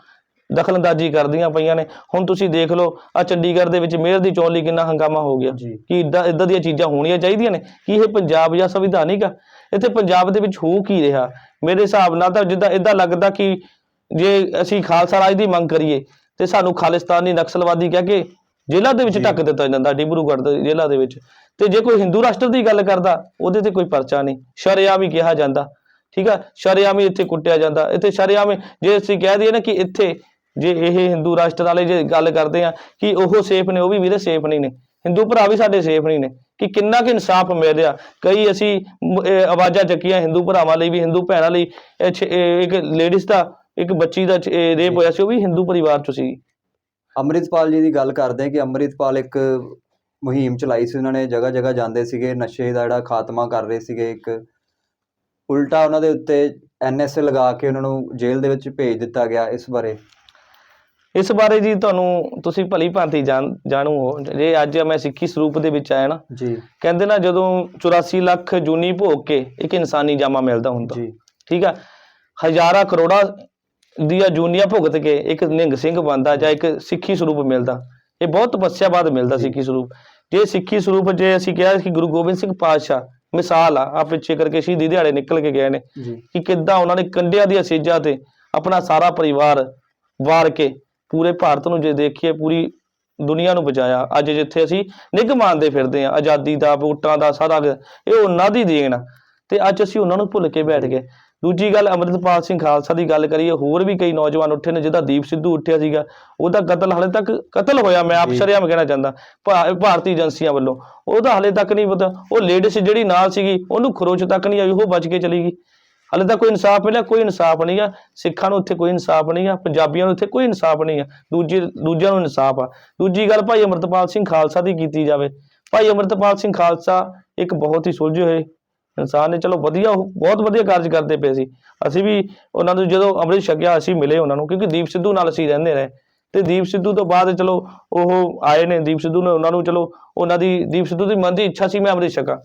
ਦਖਲਅੰਦਾਜ਼ੀ ਕਰਦੀਆਂ ਪਈਆਂ ਨੇ। ਹੁਣ ਤੁਸੀਂ ਦੇਖ ਲਓ ਆ ਚੰਡੀਗੜ੍ਹ ਦੇ ਵਿੱਚ ਮੇਅਰ ਦੀ ਚੋਣ ਲਈ ਕਿੰਨਾ ਹੰਗਾਮਾ ਹੋ ਗਿਆ। ਕਿ ਇਦਾਂ ਇਦਾਂ ਦੀਆਂ ਚੀਜ਼ਾਂ ਹੋਣੀਆਂ ਚਾਹੀਦੀਆਂ ਨੇ? ਕਿ ਇਹ ਪੰਜਾਬ ਜਾਂ ਸੰਵਿਧਾਨਿਕ ਆ? ਇੱਥੇ ਪੰਜਾਬ ਦੇ ਵਿੱਚ ਹੋ ਕੀ ਰਿਹਾ? ਮੇਰੇ ਹਿਸਾਬ ਨਾਲ ਤਾਂ ਜਿੱਦਾਂ ਇਦਾਂ ਲੱਗਦਾ ਕਿ ਜੇ ਅਸੀਂ ਖਾਲਸਾ ਰਾਜ ਦੀ ਮੰਗ ਕਰੀਏ ਤੇ ਸਾਨੂੰ ਖਾਲਿਸਤਾਨੀ ਨਕਸਲਵਾਦੀ ਕਹਿ ਕੇ ਜੇਲ੍ਹਾਂ ਦੇ ਵਿੱਚ। ਢੱਕ ਦਿੱਤਾ ਜਾਂਦਾ ਡਿਬਰੂਗੜ੍ਹ ਦੇ ਜੇਲ੍ਹਾਂ ਦੇ ਵਿੱਚ। ਤੇ ਜੇ ਕੋਈ ਹਿੰਦੂ ਰਾਸ਼ਟਰ ਦੀ ਗੱਲ ਕਰਦਾ ਉਹਦੇ ਤੇ ਕੋਈ ਪਰਚਾ ਨਹੀਂ। ਸ਼ਰੇਆਮ ਹੀ ਕਿਹਾ ਜਾਂਦਾ ਠੀਕ ਆ? ਸ਼ਰੇਆਮ ਹੀ ਇੱਥੇ ਕੁੱਟਿਆ ਜਾਂਦਾ। ਇੱਥੇ ਸ਼ਰੇਆਮ ਜੇ ਅਸੀਂ ਕਹਿ ਦਈਏ ਨਾ ਕਿ ਇੱਥੇ ਜੇ ਇਹ ਹਿੰਦੂ ਰਾਸ਼ਟਰ ਵਾਲੇ ਜੇ ਗੱਲ ਕਰਦੇ ਆ ਕਿ ਉਹ ਸੇਫ ਨੇ ਉਹ ਵੀ ਵੀਰੇ ਸੇਫ ਨਹੀਂ ਨੇ। ਹਿੰਦੂ ਭਰਾ ਵੀ ਸਾਡੇ ਸੇਫ ਨਹੀਂ ਨੇ। ਕਿ ਕਿੰਨਾ ਕੁ ਇਨਸਾਫ ਮਿਲ ਰਿਹਾ। ਕਈ ਅਸੀਂ ਆਵਾਜ਼ਾਂ ਚੱਕੀਆਂ ਹਿੰਦੂ ਭਰਾਵਾਂ ਲਈ ਵੀ ਹਿੰਦੂ ਭੈਣਾਂ ਲਈ। ਇੱਕ ਲੇਡੀਜ਼ ਦਾ ਇੱਕ ਬੱਚੀ ਦਾ ਰੇਪ ਹੋਇਆ ਸੀ ਉਹ ਵੀ ਹਿੰਦੂ ਪਰਿਵਾਰ ਚ ਸੀ।
ਅੰਮ੍ਰਿਤਪਾਲ ਜੀ ਦੀ ਗੱਲ ਕਰਦੇ ਹਾਂ ਕਿ ਅੰਮ੍ਰਿਤਪਾਲ ਇੱਕ ਮੁਹਿੰਮ ਚਲਾਈ ਸੀ ਉਹਨਾਂ ਨੇ ਜਗ੍ਹਾ ਜਗ੍ਹਾ ਜਾਂਦੇ ਸੀਗੇ ਨਸ਼ੇ ਦਾ ਜਿਹੜਾ ਖਾਤਮਾ ਕਰ ਰਹੇ ਸੀਗੇ ਇੱਕ। ਉਲਟਾ ਉਹਨਾਂ ਦੇ ਉੱਤੇ ਐਨਐਸਏ ਲਗਾ ਕੇ ਉਹਨਾਂ ਨੂੰ ਜੇਲ੍ਹ ਦੇ ਵਿੱਚ ਭੇਜ ਦਿੱਤਾ ਗਿਆ ਇਸ ਬਾਰੇ।
ਇਸ ਬਾਰੇ ਜੀ ਤੁਹਾਨੂੰ ਤੁਸੀਂ ਭਲੀ ਭਾਂਤੀ ਜਾਣ ਜਾਣੂ ਹੋ। ਜੇ ਅੱਜ ਮੈਂ ਸਿੱਖੀ ਸਰੂਪ ਦੇ ਵਿੱਚ ਆਇਆ ਨਾ
ਜੀ।
ਕਹਿੰਦੇ ਨਾ ਜਦੋਂ 84 ਲੱਖ ਜੂਨੀ ਭੋਗ ਕੇ ਇੱਕ ਇਨਸਾਨੀ ਜਾਮਾ ਮਿਲਦਾ ਹੁੰਦਾ।
ਜੀ।
ਠੀਕ ਆ? ਹਜ਼ਾਰਾਂ ਕਰੋੜਾਂ ਦੀਆਂ ਜੂਨੀਆਂ ਭੁਗਤ ਕੇ ਇੱਕ ਨਿਹੰਗ ਸਿੰਘ ਬਣਦਾ ਜਾਂ ਇੱਕ ਸਿੱਖੀ ਸਰੂਪ ਮਿਲਦਾ। ਇਹ ਬਹੁਤ ਤਪੱਸਿਆ ਬਾਅਦ ਮਿਲਦਾ। ਸਿੱਖੀ ਸਰੂਪ। ਜੇ ਸਿੱਖੀ ਸਰੂਪ ਜੇ ਅਸੀਂ ਕਿਹਾ ਕਿ ਗੁਰੂ ਗੋਬਿੰਦ ਸਿੰਘ ਪਾਤਸ਼ਾਹ ਮਿਸਾਲ ਆ ਆ ਪਿੱਛੇ ਕਰਕੇ ਸ਼ਹੀਦੀ ਦਿਹਾੜੇ ਨਿਕਲ ਕੇ ਗਏ ਨੇ ਕਿ ਕਿੱਦਾਂ ਉਹਨਾਂ ਨੇ ਕੰਡਿਆਂ ਦੀਆਂ ਸੇਜਾਂ ਤੇ ਆਪਣਾ ਸਾਰਾ ਪਰਿਵਾਰ ਵਾਰ ਕੇ ਪੂਰੇ ਭਾਰਤ ਨੂੰ ਜੇ ਦੇਖੀਏ ਪੂਰੀ ਦੁਨੀਆ ਨੂੰ ਬਚਾਇਆ। ਅੱਜ ਜਿੱਥੇ ਅਸੀਂ ਨਿੱਘ ਮਾਣਦੇ ਫਿਰਦੇ ਆ ਆਜ਼ਾਦੀ ਦਾ ਵੋਟਾਂ ਦਾ ਸਾਰਾ ਇਹ ਉਹਨਾਂ ਦੀ ਦੇਣ ਤੇ ਅੱਜ ਅਸੀਂ ਉਹਨਾਂ ਨੂੰ ਭੁੱਲ ਕੇ ਬੈਠ ਗਏ। ਦੂਜੀ ਗੱਲ ਅੰਮ੍ਰਿਤਪਾਲ ਸਿੰਘ ਖਾਲਸਾ ਦੀ ਗੱਲ ਕਰੀਏ ਹੋਰ ਵੀ ਕਈ ਨੌਜਵਾਨ ਉੱਠੇ ਨੇ ਜਿਹਦਾ ਦੀਪ ਸਿੱਧੂ ਉੱਠਿਆ ਸੀਗਾ ਉਹਦਾ ਕਤਲ ਹਾਲੇ ਤੱਕ ਕਤਲ ਹੋਇਆ ਮੈਂ ਆਪ। ਸ਼ਰੇਆਮ ਕਹਿਣਾ ਚਾਹੁੰਦਾ ਭਾਰਤੀ ਏਜੰਸੀਆਂ ਵੱਲੋਂ। ਉਹਦਾ ਹਾਲੇ ਤੱਕ ਨਹੀਂ ਪਤਾ ਉਹ ਲੇਡੀਜ਼ ਜਿਹੜੀ ਨਾਲ ਸੀਗੀ ਉਹਨੂੰ ਖਰੋਚ ਤੱਕ ਨਹੀਂ ਆਈ ਉਹ ਬਚ ਕੇ ਚਲੀ ਗਈ। ਹਾਲੇ ਤੱਕ ਕੋਈ ਇਨਸਾਫ ਮਿਲਿਆ? ਕੋਈ ਇਨਸਾਫ ਨਹੀਂ ਆ। ਸਿੱਖਾਂ ਨੂੰ ਉੱਥੇ ਕੋਈ ਇਨਸਾਫ ਨਹੀਂ ਆ ਪੰਜਾਬੀਆਂ ਨੂੰ ਉੱਥੇ ਕੋਈ ਇਨਸਾਫ ਨਹੀਂ ਆ। ਦੂਜੇ ਦੂਜਿਆਂ ਨੂੰ ਇਨਸਾਫ ਆ। ਦੂਜੀ ਗੱਲ ਭਾਈ ਅਮਰਤਪਾਲ ਸਿੰਘ ਖਾਲਸਾ ਦੀ ਕੀਤੀ ਜਾਵੇ। ਭਾਈ ਅਮਰਤਪਾਲ ਸਿੰਘ ਖਾਲਸਾ ਇੱਕ ਬਹੁਤ ਹੀ ਸੁਲਝੇ ਹੋਏ ਇਨਸਾਨ ਨੇ ਚਲੋ ਵਧੀਆ ਉਹ ਬਹੁਤ ਵਧੀਆ ਕਾਰਜ ਕਰਦੇ ਪਏ ਸੀ। ਅਸੀਂ ਵੀ ਉਹਨਾਂ ਨੂੰ ਜਦੋਂ ਅੰਮ੍ਰਿਤ ਛਕਿਆ ਅਸੀਂ ਮਿਲੇ ਉਹਨਾਂ ਨੂੰ ਕਿਉਂਕਿ ਦੀਪ ਸਿੱਧੂ ਨਾਲ ਅਸੀਂ ਰਹਿੰਦੇ ਰਹੇ। ਤੇ ਦੀਪ ਸਿੱਧੂ ਤੋਂ ਬਾਅਦ ਚਲੋ ਉਹ ਆਏ ਨੇ ਦੀਪ ਸਿੱਧੂ ਨੇ ਉਹਨਾਂ ਨੂੰ ਚਲੋ ਉਹਨਾਂ ਦੀ ਦੀਪ ਸਿੱਧੂ ਦੀ ਮਨ ਦੀ ਇੱਛਾ ਸੀ ਮੈਂ ਅੰਮ੍ਰਿਤ ਛਕਾਂ।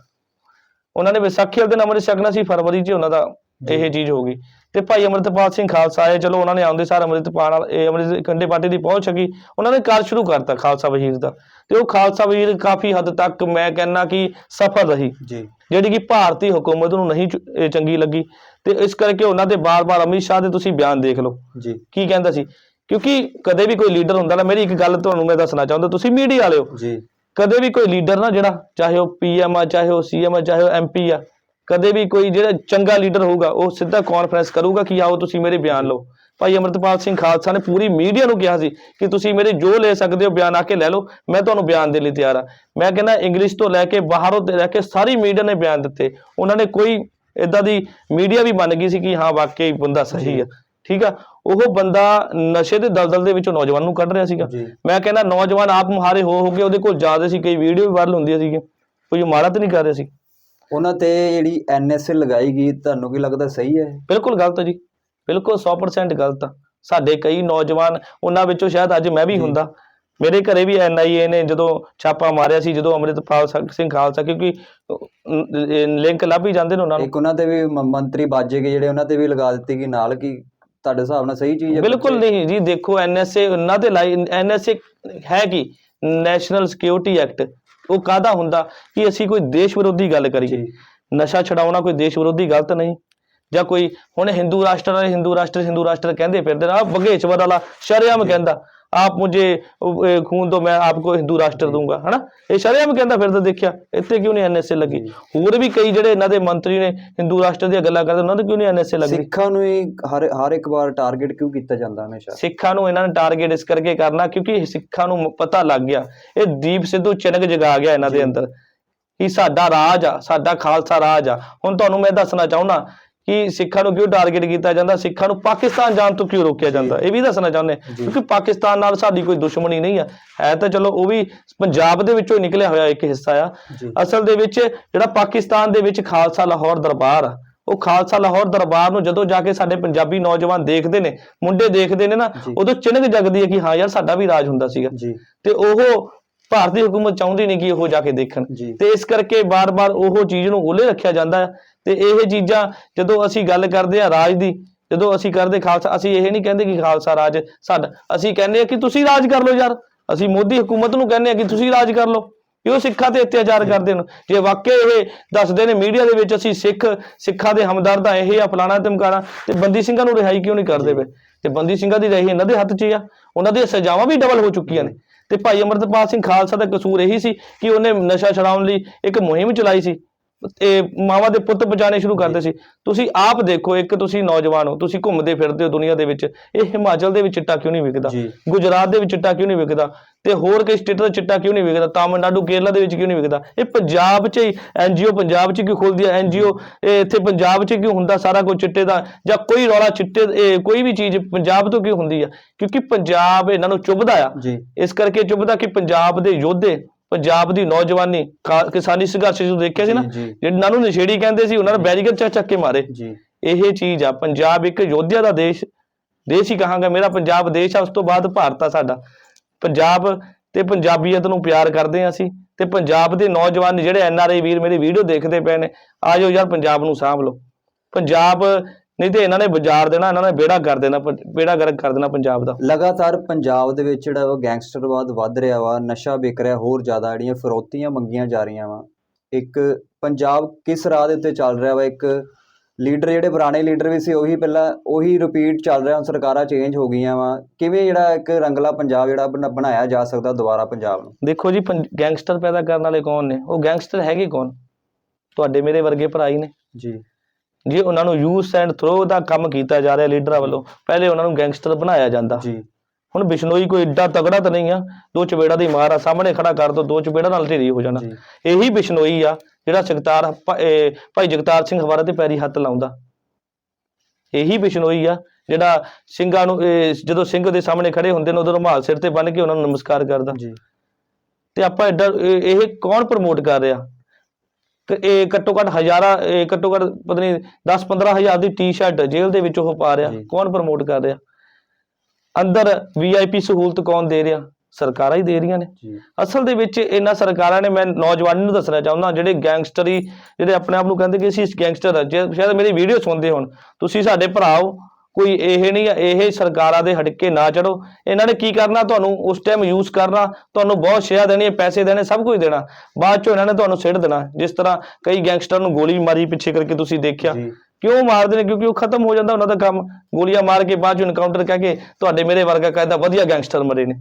ਉਹਨਾਂ ਨੇ ਵਿਸਾਖੀ ਵਾਲੇ ਦਿਨ ਅੰਮ੍ਰਿਤ ਛਕਣਾ ਸੀ ਫਰਵਰੀ 'ਚ ਉਹਨਾਂ ਦਾ। ਇਹ ਚੀਜ਼ ਹੋ ਗਈ। ਤੇ ਭਾਈ ਅਮਰਤਪਾਲ ਸਿੰਘ ਖਾਲਸਾ ਆਏ ਚਲੋ ਉਹਨਾਂ ਨੇ ਆਉਂਦੇ ਸਾਰ ਅੰਮ੍ਰਿਤ ਪਾਣ ਵਾਲਾ ਇਹ ਅੰਮ੍ਰਿਤ ਕੰਡੇ ਪਾਟੇ ਦੀ ਪਹੁੰਚ ਸਕੀ ਉਹਨਾਂ ਨੇ ਕਾਰਜ ਸ਼ੁਰੂ ਕਰਤਾ ਖਾਲਸਾ ਵਜ਼ੀਰ ਦਾ। ਤੇ ਉਹ ਖਾਲਸਾ ਵਜ਼ੀਰ ਕਾਫੀ ਹੱਦ ਤੱਕ ਮੈਂ ਕਹਿੰਨਾ ਕਿ ਸਫਲ ਰਹੀ।
ਜੀ।
ਜਿਹੜੀ ਕਿ ਭਾਰਤੀ ਹਕੂਮਤ ਨੂੰ ਨਹੀਂ ਚੰਗੀ ਲੱਗੀ। ਤੇ ਇਸ ਕਰਕੇ ਉਹਨਾਂ ਦੇ ਬਾਰ-ਬਾਰ ਅਮਿਤ ਸ਼ਾਹ ਦੇ ਤੁਸੀਂ ਬਿਆਨ ਦੇਖ ਲਓ।
ਜੀ।
ਕੀ ਕਹਿੰਦਾ ਸੀ? ਕਿਉਂਕਿ ਕਦੇ ਵੀ ਕੋਈ ਲੀਡਰ ਹੁੰਦਾ ਨਾ ਮੇਰੀ ਇੱਕ ਗੱਲ ਤੁਹਾਨੂੰ ਮੈਂ ਦੱਸਣਾ ਚਾਹੁੰਦਾ ਤੁਸੀਂ ਮੀਡੀਆ ਵਾਲਿਓ।
ਜੀ।
ਕਦੇ ਵੀ ਕੋਈ ਲੀਡਰ ਨਾ ਜਿਹੜਾ ਚਾਹੇ ਉਹ ਪੀਐਮ ਆ ਚਾਹੇ ਉਹ ਸੀਐਮ ਆ ਚਾਹੇ ਉਹ ਐਮਪੀ ਆ ਕਦੇ ਵੀ ਕੋਈ ਜਿਹੜਾ ਚੰਗਾ ਲੀਡਰ ਹੋਊਗਾ ਉਹ ਸਿੱਧਾ ਕਾਨਫਰੰਸ ਕਰੂਗਾ ਕਿ ਆਓ ਤੁਸੀਂ ਮੇਰੇ ਬਿਆਨ ਲਓ। ਭਾਈ ਅਮਰਤਪਾਲ ਸਿੰਘ ਖਾਲਸਾ ਨੇ ਪੂਰੀ ਮੀਡੀਆ ਨੂੰ ਕਿਹਾ ਸੀ ਕਿ ਤੁਸੀਂ ਮੇਰੇ ਜੋ ਲੈ ਸਕਦੇ ਹੋ ਬਿਆਨ ਆ ਕੇ ਲੈ ਲਓ ਮੈਂ ਤੁਹਾਨੂੰ ਬਿਆਨ ਦੇ ਲਈ ਤਿਆਰ ਆ। ਮੈਂ ਕਹਿੰਦਾ ਇੰਗਲਿਸ਼ ਤੋਂ ਲੈ ਕੇ ਬਾਹਰੋਂ ਤੇ ਲੈ ਕੇ ਸਾਰੀ ਮੀਡੀਆ ਨੇ ਬਿਆਨ ਦਿੱਤੇ। ਉਹਨਾਂ ਨੇ ਕੋਈ ਇਦਾਂ ਦੀ ਮੀਡੀਆ ਵੀ ਮੰਨ ਗਈ ਸੀ ਕਿ ਹਾਂ ਵਾਕਈ ਬੰਦਾ ਸਹੀ ਆ। ਠੀਕ ਆ? ਉਹ ਬੰਦਾ ਨਸ਼ੇ ਦੇ ਦਲਦਲ ਦੇ ਵਿੱਚੋਂ ਨੌਜਵਾਨ ਨੂੰ ਕੱਢ ਰਿਹਾ ਸੀਗਾ। ਮੈਂ ਕਹਿੰਦਾ ਨੌਜਵਾਨ ਆਪ ਮੁਹਾਰੇ ਹੋ ਹੋ ਕੇ ਉਹਦੇ ਕੋਲ ਜਾਂਦੇ ਸੀ ਕਈ ਵੀਡੀਓ ਵੀ ਵਾਇਰਲ ਹੁੰਦੀਆਂ ਸੀਗੀਆਂ। ਕੋਈ ਮਾੜਾ ਤਾਂ ਨਹੀਂ ਕਰ ਰਿਹਾ ਸੀ।
ਉਹਨਾਂ ਤੇ ਜਿਹੜੀ ਐਨਐਸਏ ਲਗਾਈ ਗਈ ਤੁਹਾਨੂੰ ਕੀ ਲੱਗਦਾ ਸਹੀ ਹੈ?
ਬਿਲਕੁਲ ਗਲਤ ਹੈ ਜੀ। ਬਿਲਕੁਲ 100% ਗਲਤ ਆ। ਸਾਡੇ ਕਈ ਨੌਜਵਾਨ ਉਹਨਾਂ ਵਿੱਚੋਂ ਸ਼ਾਇਦ ਅੱਜ ਮੈਂ ਵੀ। ਹੁੰਦਾ। ਮੇਰੇ ਘਰੇ ਵੀ ਐਨਆਈਏ ਨੇ ਜਦੋਂ ਛਾਪਾ ਮਾਰਿਆ ਸੀ ਜਦੋਂ ਅੰਮ੍ਰਿਤਪਾਲ ਸਿੰਘ ਖਾਲਸਾ ਕਿਉਂਕਿ ਲਿੰਕ ਲੱਭ ਹੀ ਜਾਂਦੇ ਨੇ ਉਹਨਾਂ ਨੂੰ।
ਇੱਕ ਉਹਨਾਂ ਤੇ ਵੀ ਮੰਤਰੀ ਬਾਜੇ ਗਏ ਜਿਹੜੇ ਉਹਨਾਂ ਤੇ ਵੀ ਲਗਾ ਦਿੱਤੀ ਗਈ ਨਾਲ ਕਿ ਤੁਹਾਡੇ ਹਿਸਾਬ ਨਾਲ ਸਹੀ ਚੀਜ਼ ਹੈ
ਬਿਲਕੁਲ ਨਹੀਂ ਜੀ। ਦੇਖੋ ਐਨਐਸਏ ਉਹਨਾਂ ਦੇ ਲਈ ਐਨਐਸਏ ਹੈ ਕੀ? ਨੈਸ਼ਨਲ ਸਿਕਿਉਰਿਟੀ ਐਕਟ ਉਹ ਕਾਹਦਾ ਹੁੰਦਾ ਕਿ ਅਸੀਂ ਕੋਈ ਦੇਸ਼ ਵਿਰੋਧੀ ਗੱਲ ਕਰੀਏ? ਨਸ਼ਾ ਛਡਾਉਣਾ ਕੋਈ ਦੇਸ਼ ਵਿਰੋਧੀ ਗਲਤ ਨਹੀਂ। ਜਾਂ ਕੋਈ ਹੁਣ ਹਿੰਦੂ ਰਾਸ਼ਟਰ ਵਾਲੇ ਹਿੰਦੂ ਰਾਸ਼ਟਰ ਹਿੰਦੂ ਰਾਸ਼ਟਰ ਕਹਿੰਦੇ ਫਿਰਦੇ ਆ ਬਗੇਸ਼ਵਰ ਵਾਲਾ ਸ਼ਰੇਆਮ ਕਹਿੰਦਾ। ਆਪ ਮੁਝੇ ਅਹ, ਅਹ, ਖੂਨ ਦੋ ਮੈਂ ਆਪਕੋ ਹਿੰਦੂ ਰਾਸ਼ਟਰ ਦੂੰਗਾ ਹਨਾ? ਇਹ ਸ਼ਰੇਆਮ ਕਹਿੰਦਾ ਫਿਰਦਾ ਦੇਖਿਆ ਇੱਥੇ ਕਿਉਂ ਨਹੀਂ ਐਨਐਸਏ ਲੱਗੀ। ਹੋਰ ਵੀ ਕਈ ਜਿਹੜੇ ਇਹਨਾਂ ਦੇ ਮੰਤਰੀ ਨੇ ਹਿੰਦੂ ਰਾਸ਼ਟਰ ਦੀਆਂ ਗੱਲਾਂ ਕਰਦੇ ਉਹਨਾਂ ਦੇ ਕਿਉਂ ਨਹੀਂ ਐਨਐਸਏ ਲੱਗ?
ਸਿੱਖਾਂ ਨੂੰ ਹੀ ਹਰ ਹਰ ਇੱਕ ਵਾਰ ਟਾਰਗੇਟ ਕਿਉਂ ਕੀਤਾ ਜਾਂਦਾ ਹਮੇਸ਼ਾ?
ਸਿੱਖਾਂ ਨੂੰ ਇਹਨਾਂ ਨੇ ਟਾਰਗੇਟ ਇਸ ਕਰਕੇ ਕਰਨਾ ਕਿਉਂਕਿ ਸਿੱਖਾਂ ਨੂੰ ਪਤਾ ਲੱਗ ਗਿਆ। ਇਹ ਦੀਪ ਸਿੱਧੂ ਚਿਨਕ ਜਗਾ ਗਿਆ ਇਹਨਾਂ ਦੇ। ਅੰਦਰ। ਕਿ ਸਾਡਾ ਰਾਜ ਆ ਸਾਡਾ ਖਾਲਸਾ ਰਾਜ ਆ। ਹੁਣ ਤੁਹਾਨੂੰ ਮੈਂ ਦੱਸਣਾ ਚਾਹੁੰਦਾ ਕਿ ਸਿੱਖਾਂ ਨੂੰ ਕਿਉਂ ਟਾਰਗੇਟ ਕੀਤਾ ਜਾਂਦਾ ਸਿੱਖਾਂ ਨੂੰ ਪਾਕਿਸਤਾਨ ਜਾਣ ਤੋਂ ਕਿਉਂ ਰੋਕਿਆ ਜਾਂਦਾ? ਇਹ ਵੀ ਦੱਸਣਾ ਚਾਹੁੰਦੇ। ਕਿਉਂਕਿ ਪਾਕਿਸਤਾਨ ਨਾਲ ਸਾਡੀ ਕੋਈ ਦੁਸ਼ਮਣੀ ਨਹੀਂ ਆ। ਹੈ ਤਾਂ ਚਲੋ ਉਹ ਵੀ ਪੰਜਾਬ ਦੇ ਵਿੱਚੋਂ ਹੀ ਨਿਕਲਿਆ ਹੋਇਆ ਇੱਕ ਹਿੱਸਾ ਆ। ਅਸਲ ਦੇ ਵਿੱਚ ਜਿਹੜਾ ਪਾਕਿਸਤਾਨ ਦੇ ਵਿੱਚ ਖਾਲਸਾ ਲਾਹੌਰ ਦਰਬਾਰ ਆ ਉਹ ਖਾਲਸਾ ਲਾਹੌਰ ਦਰਬਾਰ ਨੂੰ ਜਦੋਂ ਜਾ ਕੇ ਸਾਡੇ ਪੰਜਾਬੀ ਨੌਜਵਾਨ ਦੇਖਦੇ ਨੇ ਮੁੰਡੇ ਦੇਖਦੇ ਨੇ ਨਾ। ਉਦੋਂ ਚਿਨਕ ਜਗਦੀ ਹੈ ਕਿ ਹਾਂ ਯਾਰ ਸਾਡਾ ਵੀ ਰਾਜ ਹੁੰਦਾ ਸੀਗਾ। ਤੇ ਉਹ ਭਾਰਤੀ ਹਕੂਮਤ ਚਾਹੁੰਦੀ ਨਹੀਂ ਕਿ ਉਹ ਜਾ ਕੇ ਦੇਖਣ। ਤੇ ਇਸ ਕਰਕੇ ਬਾਰ-ਬਾਰ ਉਹ ਚੀਜ਼ ਨੂੰ ਉਹਲੇ ਰੱਖਿਆ ਜਾਂਦਾ ਤੇ ਇਹ ਚੀਜ਼ਾਂ ਜਦੋਂ ਅਸੀਂ ਗੱਲ ਕਰਦੇ ਆ ਰਾਜ ਦੀ ਜਦੋਂ ਅਸੀਂ ਕਰਦੇ ਖਾਲਸਾ ਅਸੀਂ ਇਹ ਨਹੀਂ ਕਹਿੰਦੇ ਕਿ ਖਾਲਸਾ ਰਾਜ ਸਾਡਾ। ਅਸੀਂ ਕਹਿੰਦੇ ਆ ਕਿ ਤੁਸੀਂ ਰਾਜ ਕਰ ਲਓ ਯਾਰ। ਅਸੀਂ ਮੋਦੀ ਹਕੂਮਤ ਨੂੰ ਕਹਿੰਦੇ ਆ ਕਿ ਤੁਸੀਂ ਰਾਜ ਕਰ ਲਓ। ਕਿ ਉਹ ਸਿੱਖਾਂ ਤੇ ਅਤਿਆਚਾਰ ਕਰਦੇ ਨੇ? ਜੇ ਵਾਕਿਆ ਇਹ ਦੱਸਦੇ ਨੇ ਮੀਡੀਆ ਦੇ ਵਿੱਚ ਅਸੀਂ ਸਿੱਖ ਸਿੱਖਾਂ ਦੇ ਹਮਦਰਦ ਆ ਇਹ ਆ ਫਲਾਣਾ ਧਮਕਾਣਾ ਤੇ ਬੰਦੀ ਸਿੰਘਾਂ ਨੂੰ ਰਿਹਾਈ ਕਿਉਂ ਨਹੀਂ ਕਰਦੇ ਪਏ? ਤੇ ਬੰਦੀ ਸਿੰਘਾਂ ਦੀ ਰਿਹਾਈ ਇਹਨਾਂ ਦੇ ਹੱਥ 'ਚ ਹੀ ਆ। ਉਹਨਾਂ ਦੀਆਂ ਸਜ਼ਾਵਾਂ ਵੀ ਡਬਲ ਹੋ ਚੁੱਕੀਆਂ ਨੇ। ਤੇ ਭਾਈ ਅਮਰਤਪਾਲ ਸਿੰਘ ਖਾਲਸਾ ਦਾ ਕਸੂਰ ਇਹੀ ਸੀ ਕਿ ਉਹਨੇ ਨਸ਼ਾ ਛਡਾਉਣ ਲਈ ਇੱਕ ਮੁਹਿੰਮ ਚਲਾਈ ਸੀ। ਮਾਵਾਂ ਦੇ ਪੁੱਤ ਬਚਾਣੇ ਸ਼ੁਰੂ ਕਰਦੇ ਸੀ। ਤੁਸੀਂ ਆਪ ਦੇਖੋ ਇੱਕ ਤੁਸੀਂ ਨੌਜਵਾਨ ਹੋ ਤੁਸੀਂ ਘੁੰਮਦੇ ਫਿਰਦੇ ਹੋ ਦੁਨੀਆ ਦੇ ਵਿੱਚ ਇਹ ਹਿਮਾਚਲ ਦੇ ਵਿੱਚ ਚਿੱਟਾ ਕਿਉਂ ਨਹੀਂ ਵਿਕਦਾ? ਗੁਜਰਾਤ ਦੇ ਵਿੱਚ ਚਿੱਟਾ ਕਿਉਂ ਨਹੀਂ ਵਿਕਦਾ? ਤੇ ਹੋਰ ਕਈ ਸਟੇਟਾਂ ਦਾ ਚਿੱਟਾ ਕਿਉਂ ਨਹੀਂ ਵਿਕਦਾ? ਤਾਮਿਲਨਾਡੂ ਕੇਰਲਾ ਦੇ ਵਿੱਚ ਕਿਉਂ ਨਹੀਂ ਵਿਕਦਾ? ਇਹ ਪੰਜਾਬ 'ਚ ਹੀ ਐਨਜੀਓ ਪੰਜਾਬ 'ਚ ਕਿਉਂ ਖੁੱਲਦੀ ਹੈ ਐਨਜੀਓ ਇੱਥੇ ਪੰਜਾਬ 'ਚ ਕਿਉਂ ਹੁੰਦਾ ਸਾਰਾ ਕੁਝ ਚਿੱਟੇ ਦਾ? ਜਾਂ ਕੋਈ ਰੌਲਾ ਚਿੱਟੇ ਇਹ ਕੋਈ ਵੀ ਚੀਜ਼ ਪੰਜਾਬ ਤੋਂ ਕਿਉਂ ਹੁੰਦੀ ਆ? ਕਿਉਂਕਿ ਪੰਜਾਬ ਇਹਨਾਂ ਨੂੰ ਚੁੱਭਦਾ ਆ। ਇਸ ਕਰਕੇ ਚੁੱਭਦਾ ਕਿ ਪੰਜਾਬ ਦੇ ਯੋਧੇ ਪੰਜਾਬ ਦੀ ਨੌਜਵਾਨੀ ਕਿਸਾਨੀ ਸੰਘਰਸ਼ ਜਦੋਂ ਦੇਖਿਆ ਸੀ ਨਾ ਜਿਹਨਾਂ ਨੂੰ ਨਸ਼ੇੜੀ ਕਹਿੰਦੇ ਸੀ ਉਹਨਾਂ ਨੇ ਬੈਰੀਕੇਡ ਚੱਕ ਚੱਕ ਕੇ ਮਾਰੇ।
ਜੀ।
ਇਹ ਚੀਜ਼ ਆ ਪੰਜਾਬ ਇੱਕ ਯੋਧਿਆ ਦਾ ਦੇਸ਼ ਦੇਸ਼ ਹੀ ਕਹਾਂਗਾ ਮੇਰਾ ਪੰਜਾਬ ਦੇਸ਼ ਆ ਉਸ ਤੋਂ ਬਾਅਦ ਭਾਰਤ ਆ ਸਾਡਾ। ਪੰਜਾਬ ਤੇ ਪੰਜਾਬੀਅਤ ਨੂੰ ਪਿਆਰ ਕਰਦੇ ਆ ਅਸੀਂ ਤੇ ਪੰਜਾਬ ਦੇ ਨੌਜਵਾਨ ਜਿਹੜੇ ਐਨ ਆਰ ਆਈ ਵੀਰ ਮੇਰੀ ਵੀਡੀਓ ਦੇਖਦੇ ਪਏ ਨੇ ਆਜੋ ਯਾਰ ਪੰਜਾਬ ਨੂੰ ਸਾਂਭ ਲਓ। ਪੰਜਾਬ ਨਹੀਂ ਤੇ ਇਹਨਾਂ ਨੇ ਬਾਜ਼ਾਰ ਦੇਣਾ ਇਹਨਾਂ ਨੇ ਬੇੜਾ ਕਰ ਦੇਣਾ ਬੇੜਾ ਗਰਕ ਕਰ ਦੇਣਾ ਪੰਜਾਬ ਦਾ।
ਲਗਾਤਾਰ ਪੰਜਾਬ ਦੇ ਵਿੱਚ ਜਿਹੜਾ ਵਾ ਗੈਂਗਸਟਰਵਾਦ ਵੱਧ ਰਿਹਾ ਵਾ ਨਸ਼ਾ ਵਿਕ ਰਿਹਾ ਹੋਰ ਜ਼ਿਆਦਾ ਜਿਹੜੀਆਂ ਫਿਰੌਤੀਆਂ ਮੰਗੀਆਂ ਜਾ ਰਹੀਆਂ ਵਾ। ਇੱਕ ਪੰਜਾਬ ਕਿਸ ਰਾਹ ਦੇ ਉੱਤੇ ਚੱਲ ਰਿਹਾ ਵਾ? ਇੱਕ ਲੀਡਰ ਜਿਹੜੇ ਪੁਰਾਣੇ ਲੀਡਰ ਵੀ ਸੀ ਉਹੀ ਪਹਿਲਾਂ ਉਹੀ ਰਿਪੀਟ ਚੱਲ ਰਿਹਾ ਹੁਣ ਸਰਕਾਰਾਂ ਚੇਂਜ ਹੋ ਗਈਆਂ ਵਾ। ਕਿਵੇਂ ਜਿਹੜਾ ਇੱਕ ਰੰਗਲਾ ਪੰਜਾਬ ਜਿਹੜਾ ਬਣਾ- ਬਣਾਇਆ ਜਾ ਸਕਦਾ ਦੁਬਾਰਾ ਪੰਜਾਬ ਨੂੰ?
ਦੇਖੋ ਜੀ ਗੈਂਗਸਟਰ ਪੈਦਾ ਕਰਨ ਵਾਲੇ ਕੌਣ ਨੇ? ਉਹ ਗੈਂਗਸਟਰ ਹੈਗੇ ਕੌਣ? ਤੁਹਾਡੇ ਮੇਰੇ ਵਰਗੇ ਭਰਾ ਹੀ ਨੇ।
ਜੀ।
ਜੇ ਉਹਨਾਂ ਨੂੰ ਯੂਜ਼ ਐਂਡ ਥਰੋ ਦਾ ਕੰਮ ਕੀਤਾ ਜਾ ਰਿਹਾ ਲੀਡਰਾਂ ਵੱਲੋਂ ਪਹਿਲੇ ਉਹਨਾਂ ਨੂੰ ਗੈਂਗਸਟਰ ਬਣਾਇਆ ਜਾਂਦਾ।
ਜੀ।
ਹੁਣ ਬਿਸ਼ਨੋਈ ਕੋਈ ਏਡਾ ਤਗੜਾ ਤਾਂ ਨਹੀਂ ਆ ਦੋ ਚਪੇੜਾ ਦੀ ਮਾਰ ਆ ਸਾਹਮਣੇ ਖੜਾ ਕਰ ਦੋ ਦੋ ਚਪੇੜਾ ਨਾਲ ਢੇਰੀ ਹੋ ਜਾਣਾ। ਇਹੀ ਬਿਸ਼ਨੋਈ ਆ ਜਿਹੜਾ ਇਹ ਭਾਈ ਜਗਤਾਰ ਸਿੰਘ ਹਵਾਰਾ ਤੇ ਪੈਰੀ ਹੱਥ ਲਾਉਂਦਾ। ਇਹੀ ਬਿਸ਼ਨੋਈ ਆ ਜਿਹੜਾ ਸਿੰਘਾਂ ਨੂੰ ਜਦੋਂ ਸਿੰਘ ਦੇ ਸਾਹਮਣੇ ਖੜੇ ਹੁੰਦੇ ਨੇ ਉਦੋਂ ਰੁਮਾਲ ਸਿਰ ਤੇ ਬੰਨ੍ਹ ਕੇ ਉਹਨਾਂ ਨੂੰ ਨਮਸਕਾਰ ਕਰਦਾ।
ਜੀ।
ਤੇ ਆਪਾਂ ਐਡਾ ਇਹ ਕੌਣ ਪ੍ਰਮੋਟ ਕਰ ਰਿਹਾ? ਤੇ ਇਹ ਘੱਟੋ ਘੱਟ ਹਜ਼ਾਰਾਂ ਇਹ ਘੱਟੋ ਘੱਟ ਪਤਾ ਨਹੀਂ 10 15 ਹਜ਼ਾਰ ਦੀ ਟੀ-ਸ਼ਰਟ ਜੇਲ੍ਹ ਦੇ ਵਿੱਚ ਉਹ ਪਾ ਰਿਹਾ। ਕੌਣ ਪ੍ਰਮੋਟ ਕਰ ਰਿਹਾ? ਅੰਦਰ ਵੀਆਈਪੀ ਸਹੂਲਤ ਕੌਣ ਦੇ ਰਿਹਾ? ਸਰਕਾਰਾਂ ਹੀ ਦੇ ਰਹੀਆਂ ਨੇ। ਅਸਲ ਦੇ ਵਿੱਚ ਇਹਨਾਂ ਸਰਕਾਰਾਂ ਨੇ ਮੈਂ ਨੌਜਵਾਨੀ ਨੂੰ ਦੱਸਣਾ ਚਾਹੁੰਦਾ ਜਿਹੜੇ ਗੈਂਗਸਟਰੀ ਜਿਹੜੇ ਆਪਣੇ ਆਪ ਨੂੰ ਕਹਿੰਦੇ ਕਿ ਅਸੀਂ ਗੈਂਗਸਟਰ ਆ ਜੇ ਸ਼ਾਇਦ ਮੇਰੀ ਵੀਡੀਓ ਸੁਣਦੇ ਹੋਣ ਤੁਸੀਂ ਸਾਡੇ ਭਰਾ ਹੋ ਕੋਈ ਇਹ ਨਹੀਂ ਆ ਇਹ ਸਰਕਾਰਾਂ ਦੇ ਹਟਕੇ ਨਾ ਚੜੋ। ਇਹਨਾਂ ਨੇ ਕੀ ਕਰਨਾ? ਤੁਹਾਨੂੰ ਉਸ ਟਾਈਮ ਯੂਜ਼ ਕਰਨਾ। ਤੁਹਾਨੂੰ ਬਹੁਤ ਸ਼ੇਅਰ ਦੇਣੀ ਹੈ ਪੈਸੇ ਦੇਣੇ ਸਭ ਕੁਝ ਦੇਣਾ। ਬਾਅਦ ਚੋਂ ਇਹਨਾਂ ਨੇ ਤੁਹਾਨੂੰ ਸਿੱਟ ਦੇਣਾ। ਜਿਸ ਤਰ੍ਹਾਂ ਕਈ ਗੈਂਗਸਟਰ ਨੂੰ ਗੋਲੀ ਮਾਰੀ ਪਿੱਛੇ ਕਰਕੇ ਤੁਸੀਂ ਦੇਖਿਆ। ਕਿਉਂ ਮਾਰਦੇ ਨੇ ਕਿਉਂਕਿ ਉਹ ਖਤਮ ਹੋ ਜਾਂਦਾ ਉਹਨਾਂ ਦਾ ਕੰਮ। ਗੋਲੀਆਂ ਮਾਰ ਕੇ ਬਾਅਦ ਚ ਐਨਕਾਊਂਟਰ ਕਹਿ ਕੇ ਤੁਹਾਡੇ ਮੇਰੇ ਵਰਗਾ ਕਹਿੰਦਾ ਵਧੀਆ ਗੈਂਗਸਟਰ ਮਰੇ ਨੇ।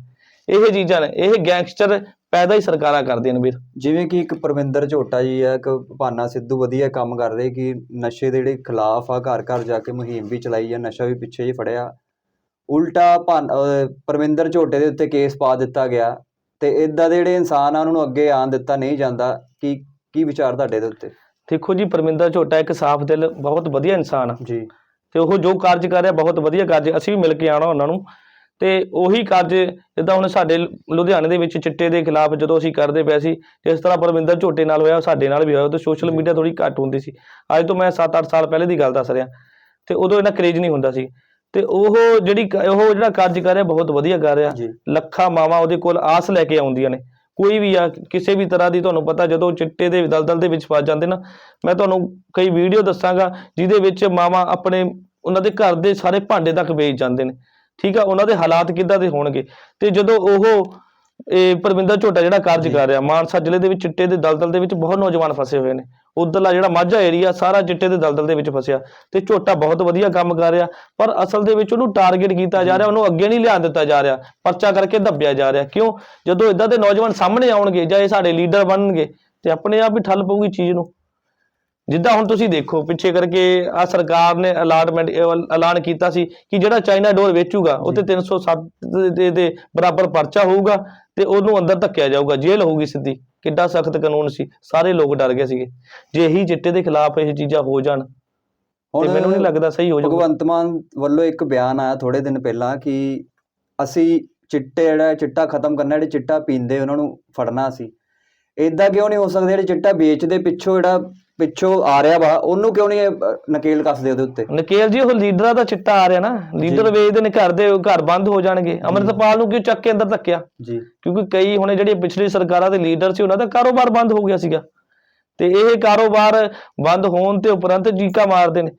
ਇਹ ਚੀਜ਼ਾਂ ਨੇ। ਇਹ ਗੈਂਗਸਟਰ ਪੈਦਾ ਹੀ ਸਰਕਾਰਾਂ ਕਰਦੀਆਂ ਨੇ ਵੀਰ।
ਜਿਵੇਂ ਕਿ ਇੱਕ ਪਰਮਿੰਦਰ ਝੋਟਾ ਜੀ ਹੈ ਇੱਕ ਭਾਨਾ ਸਿੱਧੂ ਵਧੀਆ ਕੰਮ ਕਰ ਰਹੇ ਕਿ ਨਸ਼ੇ ਦੇ ਜਿਹੜੇ ਖਿਲਾਫ ਆ ਘਰ ਘਰ ਜਾ ਕੇ ਮੁਹਿੰਮ ਵੀ ਚਲਾਈ ਆ ਨਸ਼ਾ ਵੀ ਪਿੱਛੇ ਹੀ ਫੜਿਆ। ਉਲਟਾ ਪਰਮਿੰਦਰ ਝੋਟੇ ਦੇ ਉੱਤੇ ਕੇਸ ਪਾ ਦਿੱਤਾ ਗਿਆ ਤੇ ਇਦਾਂ ਦੇ ਜਿਹੜੇ ਇਨਸਾਨ ਆ ਉਹਨਾਂ ਨੂੰ ਅੱਗੇ ਆਣ ਦਿੱਤਾ ਨਹੀਂ ਜਾਂਦਾ। ਕੀ ਕੀ ਵਿਚਾਰ ਤੁਹਾਡੇ ਦੇ ਉੱਤੇ?
ਦੇਖੋ ਜੀ ਪਰਮਿੰਦਰ ਝੋਟਾ ਇੱਕ ਸਾਫ਼ ਦਿਲ ਬਹੁਤ ਵਧੀਆ ਇਨਸਾਨ ਆ।
ਜੀ।
ਤੇ ਉਹ ਜੋ ਕਾਰਜ ਕਰ ਰਿਹਾ ਬਹੁਤ ਵਧੀਆ ਕਾਰਜ ਅਸੀਂ ਵੀ ਮਿਲ ਕੇ ਆਣਾ ਉਹਨਾਂ ਨੂੰ। ਤੇ ਉਹੀ ਕਾਰਜ ਜਿੱਦਾਂ ਹੁਣ ਸਾਡੇ ਲੁਧਿਆਣੇ ਦੇ ਵਿੱਚ ਚਿੱਟੇ ਦੇ ਖਿਲਾਫ ਜਦੋਂ ਅਸੀਂ ਕਰਦੇ ਪਏ ਸੀ ਜਿਸ ਤਰ੍ਹਾਂ ਪਰਮਿੰਦਰ ਝੋਟੇ ਨਾਲ ਹੋਇਆ ਸਾਡੇ ਨਾਲ ਵੀ ਹੋਇਆ ਤੇ ਸੋਸ਼ਲ ਮੀਡੀਆ ਥੋੜੀ ਘੱਟ ਹੁੰਦੀ ਸੀ। ਅੱਜ ਤੋਂ ਮੈਂ 7-8 ਸਾਲ ਪਹਿਲੇ ਦੀ ਗੱਲ ਦੱਸ ਰਿਹਾ। ਤੇ ਉਦੋਂ ਇਹਨਾਂ ਕਰੇਜ ਨਹੀਂ ਹੁੰਦਾ ਸੀ। ਤੇ ਉਹ ਜਿਹੜੀ ਉਹ ਜਿਹੜਾ ਕਾਰਜ ਕਰ ਰਿਹਾ ਬਹੁਤ ਵਧੀਆ ਕਰ ਰਿਹਾ। ਲੱਖਾਂ ਮਾਵਾਂ ਉਹਦੇ ਕੋਲ ਆਸ ਲੈ ਕੇ ਆਉਂਦੀਆਂ ਨੇ। ਕੋਈ ਵੀ ਆ ਕਿਸੇ ਵੀ ਤਰ੍ਹਾਂ ਦੀ ਤੁਹਾਨੂੰ ਪਤਾ ਜਦੋਂ ਚਿੱਟੇ ਦੇ ਦਲਦਲ ਦੇ ਵਿੱਚ ਫਸ ਜਾਂਦੇ ਨਾ ਮੈਂ ਤੁਹਾਨੂੰ ਕਈ ਵੀਡੀਓ ਦੱਸਾਂਗਾ ਜਿਹਦੇ ਵਿੱਚ ਮਾਵਾਂ ਆਪਣੇ ਉਹਨਾਂ ਦੇ ਘਰ ਦੇ ਸਾਰੇ ਭਾਂਡੇ ਤੱਕ ਵੇਚ ਜਾਂਦੇ ਨੇ। ਠੀਕ ਆ ਉਹਨਾਂ ਦੇ ਹਾਲਾਤ ਕਿੱਦਾਂ ਦੇ ਹੋਣਗੇ? ਤੇ ਜਦੋਂ ਉਹ ਇਹ ਪਰਵਿੰਦਰ ਝੋਟਾ ਜਿਹੜਾ ਕਾਰਜ। ਕਰ ਰਿਹਾ ਮਾਨਸਾ ਜ਼ਿਲ੍ਹੇ ਦੇ ਵਿੱਚ ਚਿੱਟੇ ਦੇ ਦਲਦਲ ਦੇ ਵਿੱਚ ਬਹੁਤ ਨੌਜਵਾਨ ਫਸੇ ਹੋਏ ਨੇ। ਉਧਰਲਾ ਜਿਹੜਾ ਮਾਝਾ ਏਰੀਆ ਸਾਰਾ ਚਿੱਟੇ ਦੇ ਦਲਦਲ ਦੇ ਵਿੱਚ ਫਸਿਆ। ਤੇ ਝੋਟਾ ਬਹੁਤ ਵਧੀਆ ਕੰਮ ਕਰ ਰਿਹਾ ਪਰ ਅਸਲ ਦੇ ਵਿੱਚ ਉਹਨੂੰ ਟਾਰਗੇਟ ਕੀਤਾ ਜਾ ਰਿਹਾ ਉਹਨੂੰ ਅੱਗੇ ਨਹੀਂ ਲਿਆ ਦਿੱਤਾ ਜਾ ਰਿਹਾ। ਪਰਚਾ ਕਰਕੇ ਦੱਬਿਆ ਜਾ ਰਿਹਾ। ਕਿਉਂ? ਜਦੋਂ ਇਦਾਂ ਦੇ ਨੌਜਵਾਨ ਸਾਹਮਣੇ ਆਉਣਗੇ ਜਾਂ ਇਹ ਸਾਡੇ ਲੀਡਰ ਬਣਨਗੇ ਤੇ ਆਪਣੇ ਆਪ ਹੀ ਠੱਲ ਪਊਗੀ ਚੀਜ਼ ਨੂੰ। ਜਿੱਦਾਂ ਹੁਣ ਤੁਸੀਂ ਦੇਖੋ ਪਿੱਛੇ ਕਰਕੇ ਆ ਸਰਕਾਰ ਨੇ ਅਲਾਟਮੈਂਟ ਐਲਾਨ ਕੀਤਾ ਸੀ ਕਿ ਜਿਹੜਾ ਚਾਈਨਾ ਡੋਰ ਵੇਚੂਗਾ ਉਹ ਤੇ 307 ਦੇ- ਬਰਾਬਰ ਪਰਚਾ ਹੋਊਗਾ ਤੇ ਉਹਨੂੰ ਅੰਦਰ ਧੱਕਿਆ ਜਾਊਗਾ ਜੇਲ੍ਹ ਹੋਊਗੀ ਸਿੱਧੀ। ਕਿੱਡਾ ਸਖਤ ਕਾਨੂੰਨ ਸੀ। ਸਾਰੇ ਲੋਕ ਡਰ ਗਏ ਸੀਗੇ। ਜੇ ਇਹੀ ਚਿੱਟੇ ਦੇ ਖਿਲਾਫ ਇਹ ਚੀਜ਼ਾਂ ਹੋ ਜਾਣ ਤੇ ਮੈਨੂੰ ਨਹੀਂ ਲੱਗਦਾ ਸਹੀ ਹੋ ਜਾਊਗਾ।
ਭਗਵੰਤ ਮਾਨ ਵੱਲੋਂ ਇੱਕ ਬਿਆਨ ਆਇਆ ਥੋੜੇ ਦਿਨ ਪਹਿਲਾਂ ਕਿ ਅਸੀਂ ਚਿੱਟੇ ਜਿਹੜਾ ਚਿੱਟਾ ਖਤਮ ਕਰਨਾ ਜਿਹੜੇ ਚਿੱਟਾ ਪੀਂਦੇ ਉਹਨਾਂ ਨੂੰ ਫੜਨਾ ਸੀ। ਇਦਾਂ ਕਿਉਂ ਨਹੀਂ ਹੋ ਸਕਦਾ? ਜਿਹੜੇ ਚਿੱਟਾ ਵੇਚਦੇ ਪਿੱਛੋਂ ਜਿਹੜਾ ਪਿੱਛੋਂ ਆ ਰਿਹਾ ਵਾ ਉਹਨੂੰ ਕਿਉਂ ਨਹੀਂ ਨਕੇਲ ਕੱਸਦੇ ਉਹਦੇ ਉੱਤੇ?
ਨਕੇਲ ਜੀ ਉਹ ਲੀਡਰਾਂ ਦਾ ਚਿੱਟਾ ਆ ਰਿਹਾ ਨਾ। ਲੀਡਰ ਵੇਚਦੇ ਨੇ ਘਰ ਦੇ ਘਰ ਬੰਦ ਹੋ ਜਾਣਗੇ। ਅੰਮ੍ਰਿਤਪਾਲ ਨੂੰ ਕਿਉਂ ਚੱਕ ਕੇ ਅੰਦਰ ਧੱਕਿਆ?
ਜੀ।
ਕਿਉਂਕਿ ਕਈ ਹੁਣੇ ਜਿਹੜੀਆਂ ਪਿਛਲੀ ਸਰਕਾਰਾਂ ਦੇ ਲੀਡਰ ਸੀ ਉਹਨਾਂ ਦਾ ਕਾਰੋਬਾਰ ਬੰਦ ਹੋ ਗਿਆ ਸੀਗਾ। ਤੇ ਇਹ ਕਾਰੋਬਾਰ ਬੰਦ ਹੋਣ ਤੇ ਉਪਰੰਤ ਜੀਕਾ ਮਾਰਦੇ ਨੇ।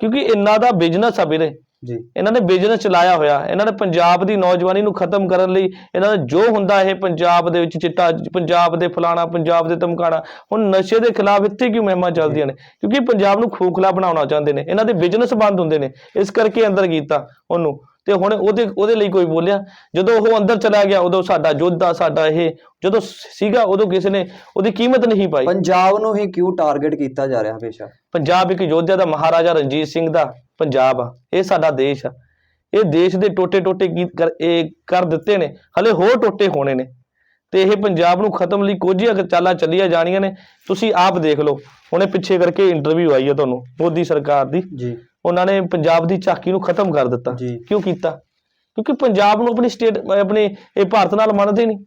ਕਿਉਂਕਿ ਇਹਨਾਂ ਦਾ ਬਿਜ਼ਨਸ ਆ ਵੀਰੇ।
ਜੀ।
ਇਹਨਾਂ ਨੇ ਬਿਜ਼ਨਸ ਚਲਾਇਆ ਹੋਇਆ। ਇਹਨਾਂ ਨੇ ਪੰਜਾਬ ਦੀ ਨੌਜਵਾਨੀ ਨੂੰ ਖਤਮ ਕਰਨ ਲਈ ਇਹਨਾਂ ਦਾ ਜੋ ਹੁੰਦਾ ਇਹ ਪੰਜਾਬ ਦੇ ਵਿੱਚ ਚਿੱਟਾ, ਪੰਜਾਬ ਦੇ ਫਲਾਣਾ, ਪੰਜਾਬ ਦੇ ਧਮਕਾਣਾ, ਹੁਣ ਨਸ਼ੇ ਦੇ ਖਿਲਾਫ ਇੱਥੇ ਕਿਉਂ ਮਹਿਮਾ ਚੱਲਦੀਆਂ ਨੇ? ਕਿਉਂਕਿ ਪੰਜਾਬ ਨੂੰ ਖੋਖਲਾ ਬਣਾਉਣਾ ਚਾਹੁੰਦੇ ਨੇ। ਇਹਨਾਂ ਦੇ ਬਿਜ਼ਨਸ ਬੰਦ ਹੁੰਦੇ ਨੇ। ਇਸ ਕਰਕੇ ਅੰਦਰ ਕੀਤਾ ਉਹਨੂੰ। ਤੇ ਹੁਣ ਉਹਦੇ ਉਹਦੇ ਲਈ ਕੋਈ ਬੋਲਿਆ ਜਦੋਂ ਉਹ ਅੰਦਰ ਚਲਾ ਗਿਆ ਉਦੋਂ ਸਾਡਾ ਯੋਧਾ ਸਾਡਾ ਇਹ ਜਦੋਂ ਸੀਗਾ ਉਦੋਂ ਕਿਸੇ ਨੇ ਉਹਦੀ ਕੀਮਤ ਨਹੀਂ ਪਾਈ।
ਪੰਜਾਬ ਨੂੰ ਹੀ ਕਿਉਂ ਟਾਰਗੇਟ ਕੀਤਾ ਜਾ ਰਿਹਾ ਹਮੇਸ਼ਾ?
ਪੰਜਾਬ ਇੱਕ ਯੋਧਿਆ ਦਾ ਮਹਾਰਾਜਾ ਰਣਜੀਤ ਸਿੰਘ ਦਾ ਪੰਜਾਬ ਆ ਇਹ ਸਾਡਾ ਦੇਸ਼ ਆ। ਇਹ ਦੇਸ਼ ਦੇ ਟੋਟੇ ਟੋਟੇ ਕੀ ਕਰ ਇਹ ਕਰ ਦਿੱਤੇ ਨੇ ਹਲੇ ਹੋਰ ਟੋਟੇ ਹੋਣੇ ਨੇ। ਤੇ ਇਹ ਪੰਜਾਬ ਨੂੰ ਖਤਮ ਲਈ ਕੋਝੀਆਂ ਚਾਲਾਂ ਚੱਲੀਆਂ ਜਾਣੀਆਂ ਨੇ ਤੁਸੀਂ ਆਪ ਦੇਖ ਲਓ। ਹੁਣੇ ਪਿੱਛੇ ਕਰਕੇ ਇੰਟਰਵਿਊ ਆਈ ਹੈ ਤੁਹਾਨੂੰ ਮੋਦੀ ਸਰਕਾਰ ਦੀ।
ਜੀ।
ਉਹਨਾਂ ਨੇ ਪੰਜਾਬ ਦੀ ਝਾਕੀ ਨੂੰ ਖਤਮ ਕਰ ਦਿੱਤਾ। ਕਿਉਂ ਕੀਤਾ? ਕਿਉਂਕਿ ਪੰਜਾਬ ਨੂੰ ਆਪਣੀ ਸਟੇਟ ਆਪਣੀ ਇਹ ਭਾਰਤ ਨਾਲ ਮੰਨਦੇ ਨਹੀਂ।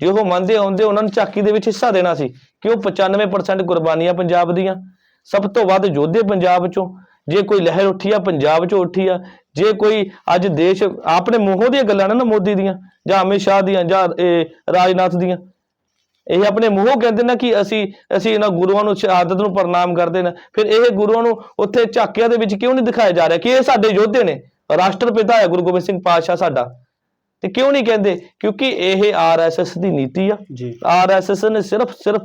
ਜੇ ਉਹ ਮੰਨਦੇ ਹੁੰਦੇ ਉਹਨਾਂ ਨੂੰ ਝਾਕੀ ਦੇ ਵਿੱਚ ਹਿੱਸਾ ਦੇਣਾ ਸੀ। ਕਿਉਂ? 95% ਕੁਰਬਾਨੀਆਂ ਪੰਜਾਬ ਦੀਆਂ। ਸਭ ਤੋਂ ਵੱਧ ਯੋਧੇ ਪੰਜਾਬ ਚੋਂ। ਜੇ ਕੋਈ ਲਹਿਰ ਉੱਠੀ ਆ ਪੰਜਾਬ ਚੋਂ ਉੱਠੀ ਆ। ਜੇ ਕੋਈ ਅੱਜ ਦੇਸ਼ ਆਪਣੇ ਮੂੰਹੋਂ ਦੀਆਂ ਗੱਲਾਂ ਨੇ ਨਾ ਮੋਦੀ ਦੀਆਂ ਜਾਂ ਅਮਿਤ ਸ਼ਾਹ ਦੀਆਂ ਜਾਂ ਇਹ ਰਾਜਨਾਥ ਦੀਆਂ। ਇਹ ਆਪਣੇ ਮੂੰਹੋਂ ਕਹਿੰਦੇ ਨੇ ਕਿ ਅਸੀਂ ਅਸੀਂ ਇਹਨਾਂ ਗੁਰੂਆਂ ਨੂੰ ਸ਼ਹਾਦਤ ਨੂੰ ਪ੍ਰਣਾਮ ਕਰਦੇ ਨੇ। ਫਿਰ ਇਹ ਗੁਰੂਆਂ ਨੂੰ ਉੱਥੇ ਝਾਕਿਆਂ ਦੇ ਵਿੱਚ ਕਿਉਂ ਨਹੀਂ ਦਿਖਾਇਆ ਜਾ ਰਿਹਾ ਕਿ ਇਹ ਸਾਡੇ ਯੋਧੇ ਨੇ? ਰਾਸ਼ਟਰਪਿਤਾ ਹੈ ਗੁਰੂ ਗੋਬਿੰਦ ਸਿੰਘ ਪਾਤਸ਼ਾਹ ਸਾਡਾ। ਤੇ ਕਿਉਂ ਨਹੀਂ ਕਹਿੰਦੇ? ਕਿਉਂਕਿ ਇਹ ਆਰਐਸਐਸ ਦੀ ਨੀਤੀ ਆ।
ਜੀ।
ਆਰਐਸਐਸ ਨੇ ਸਿਰਫ ਸਿਰਫ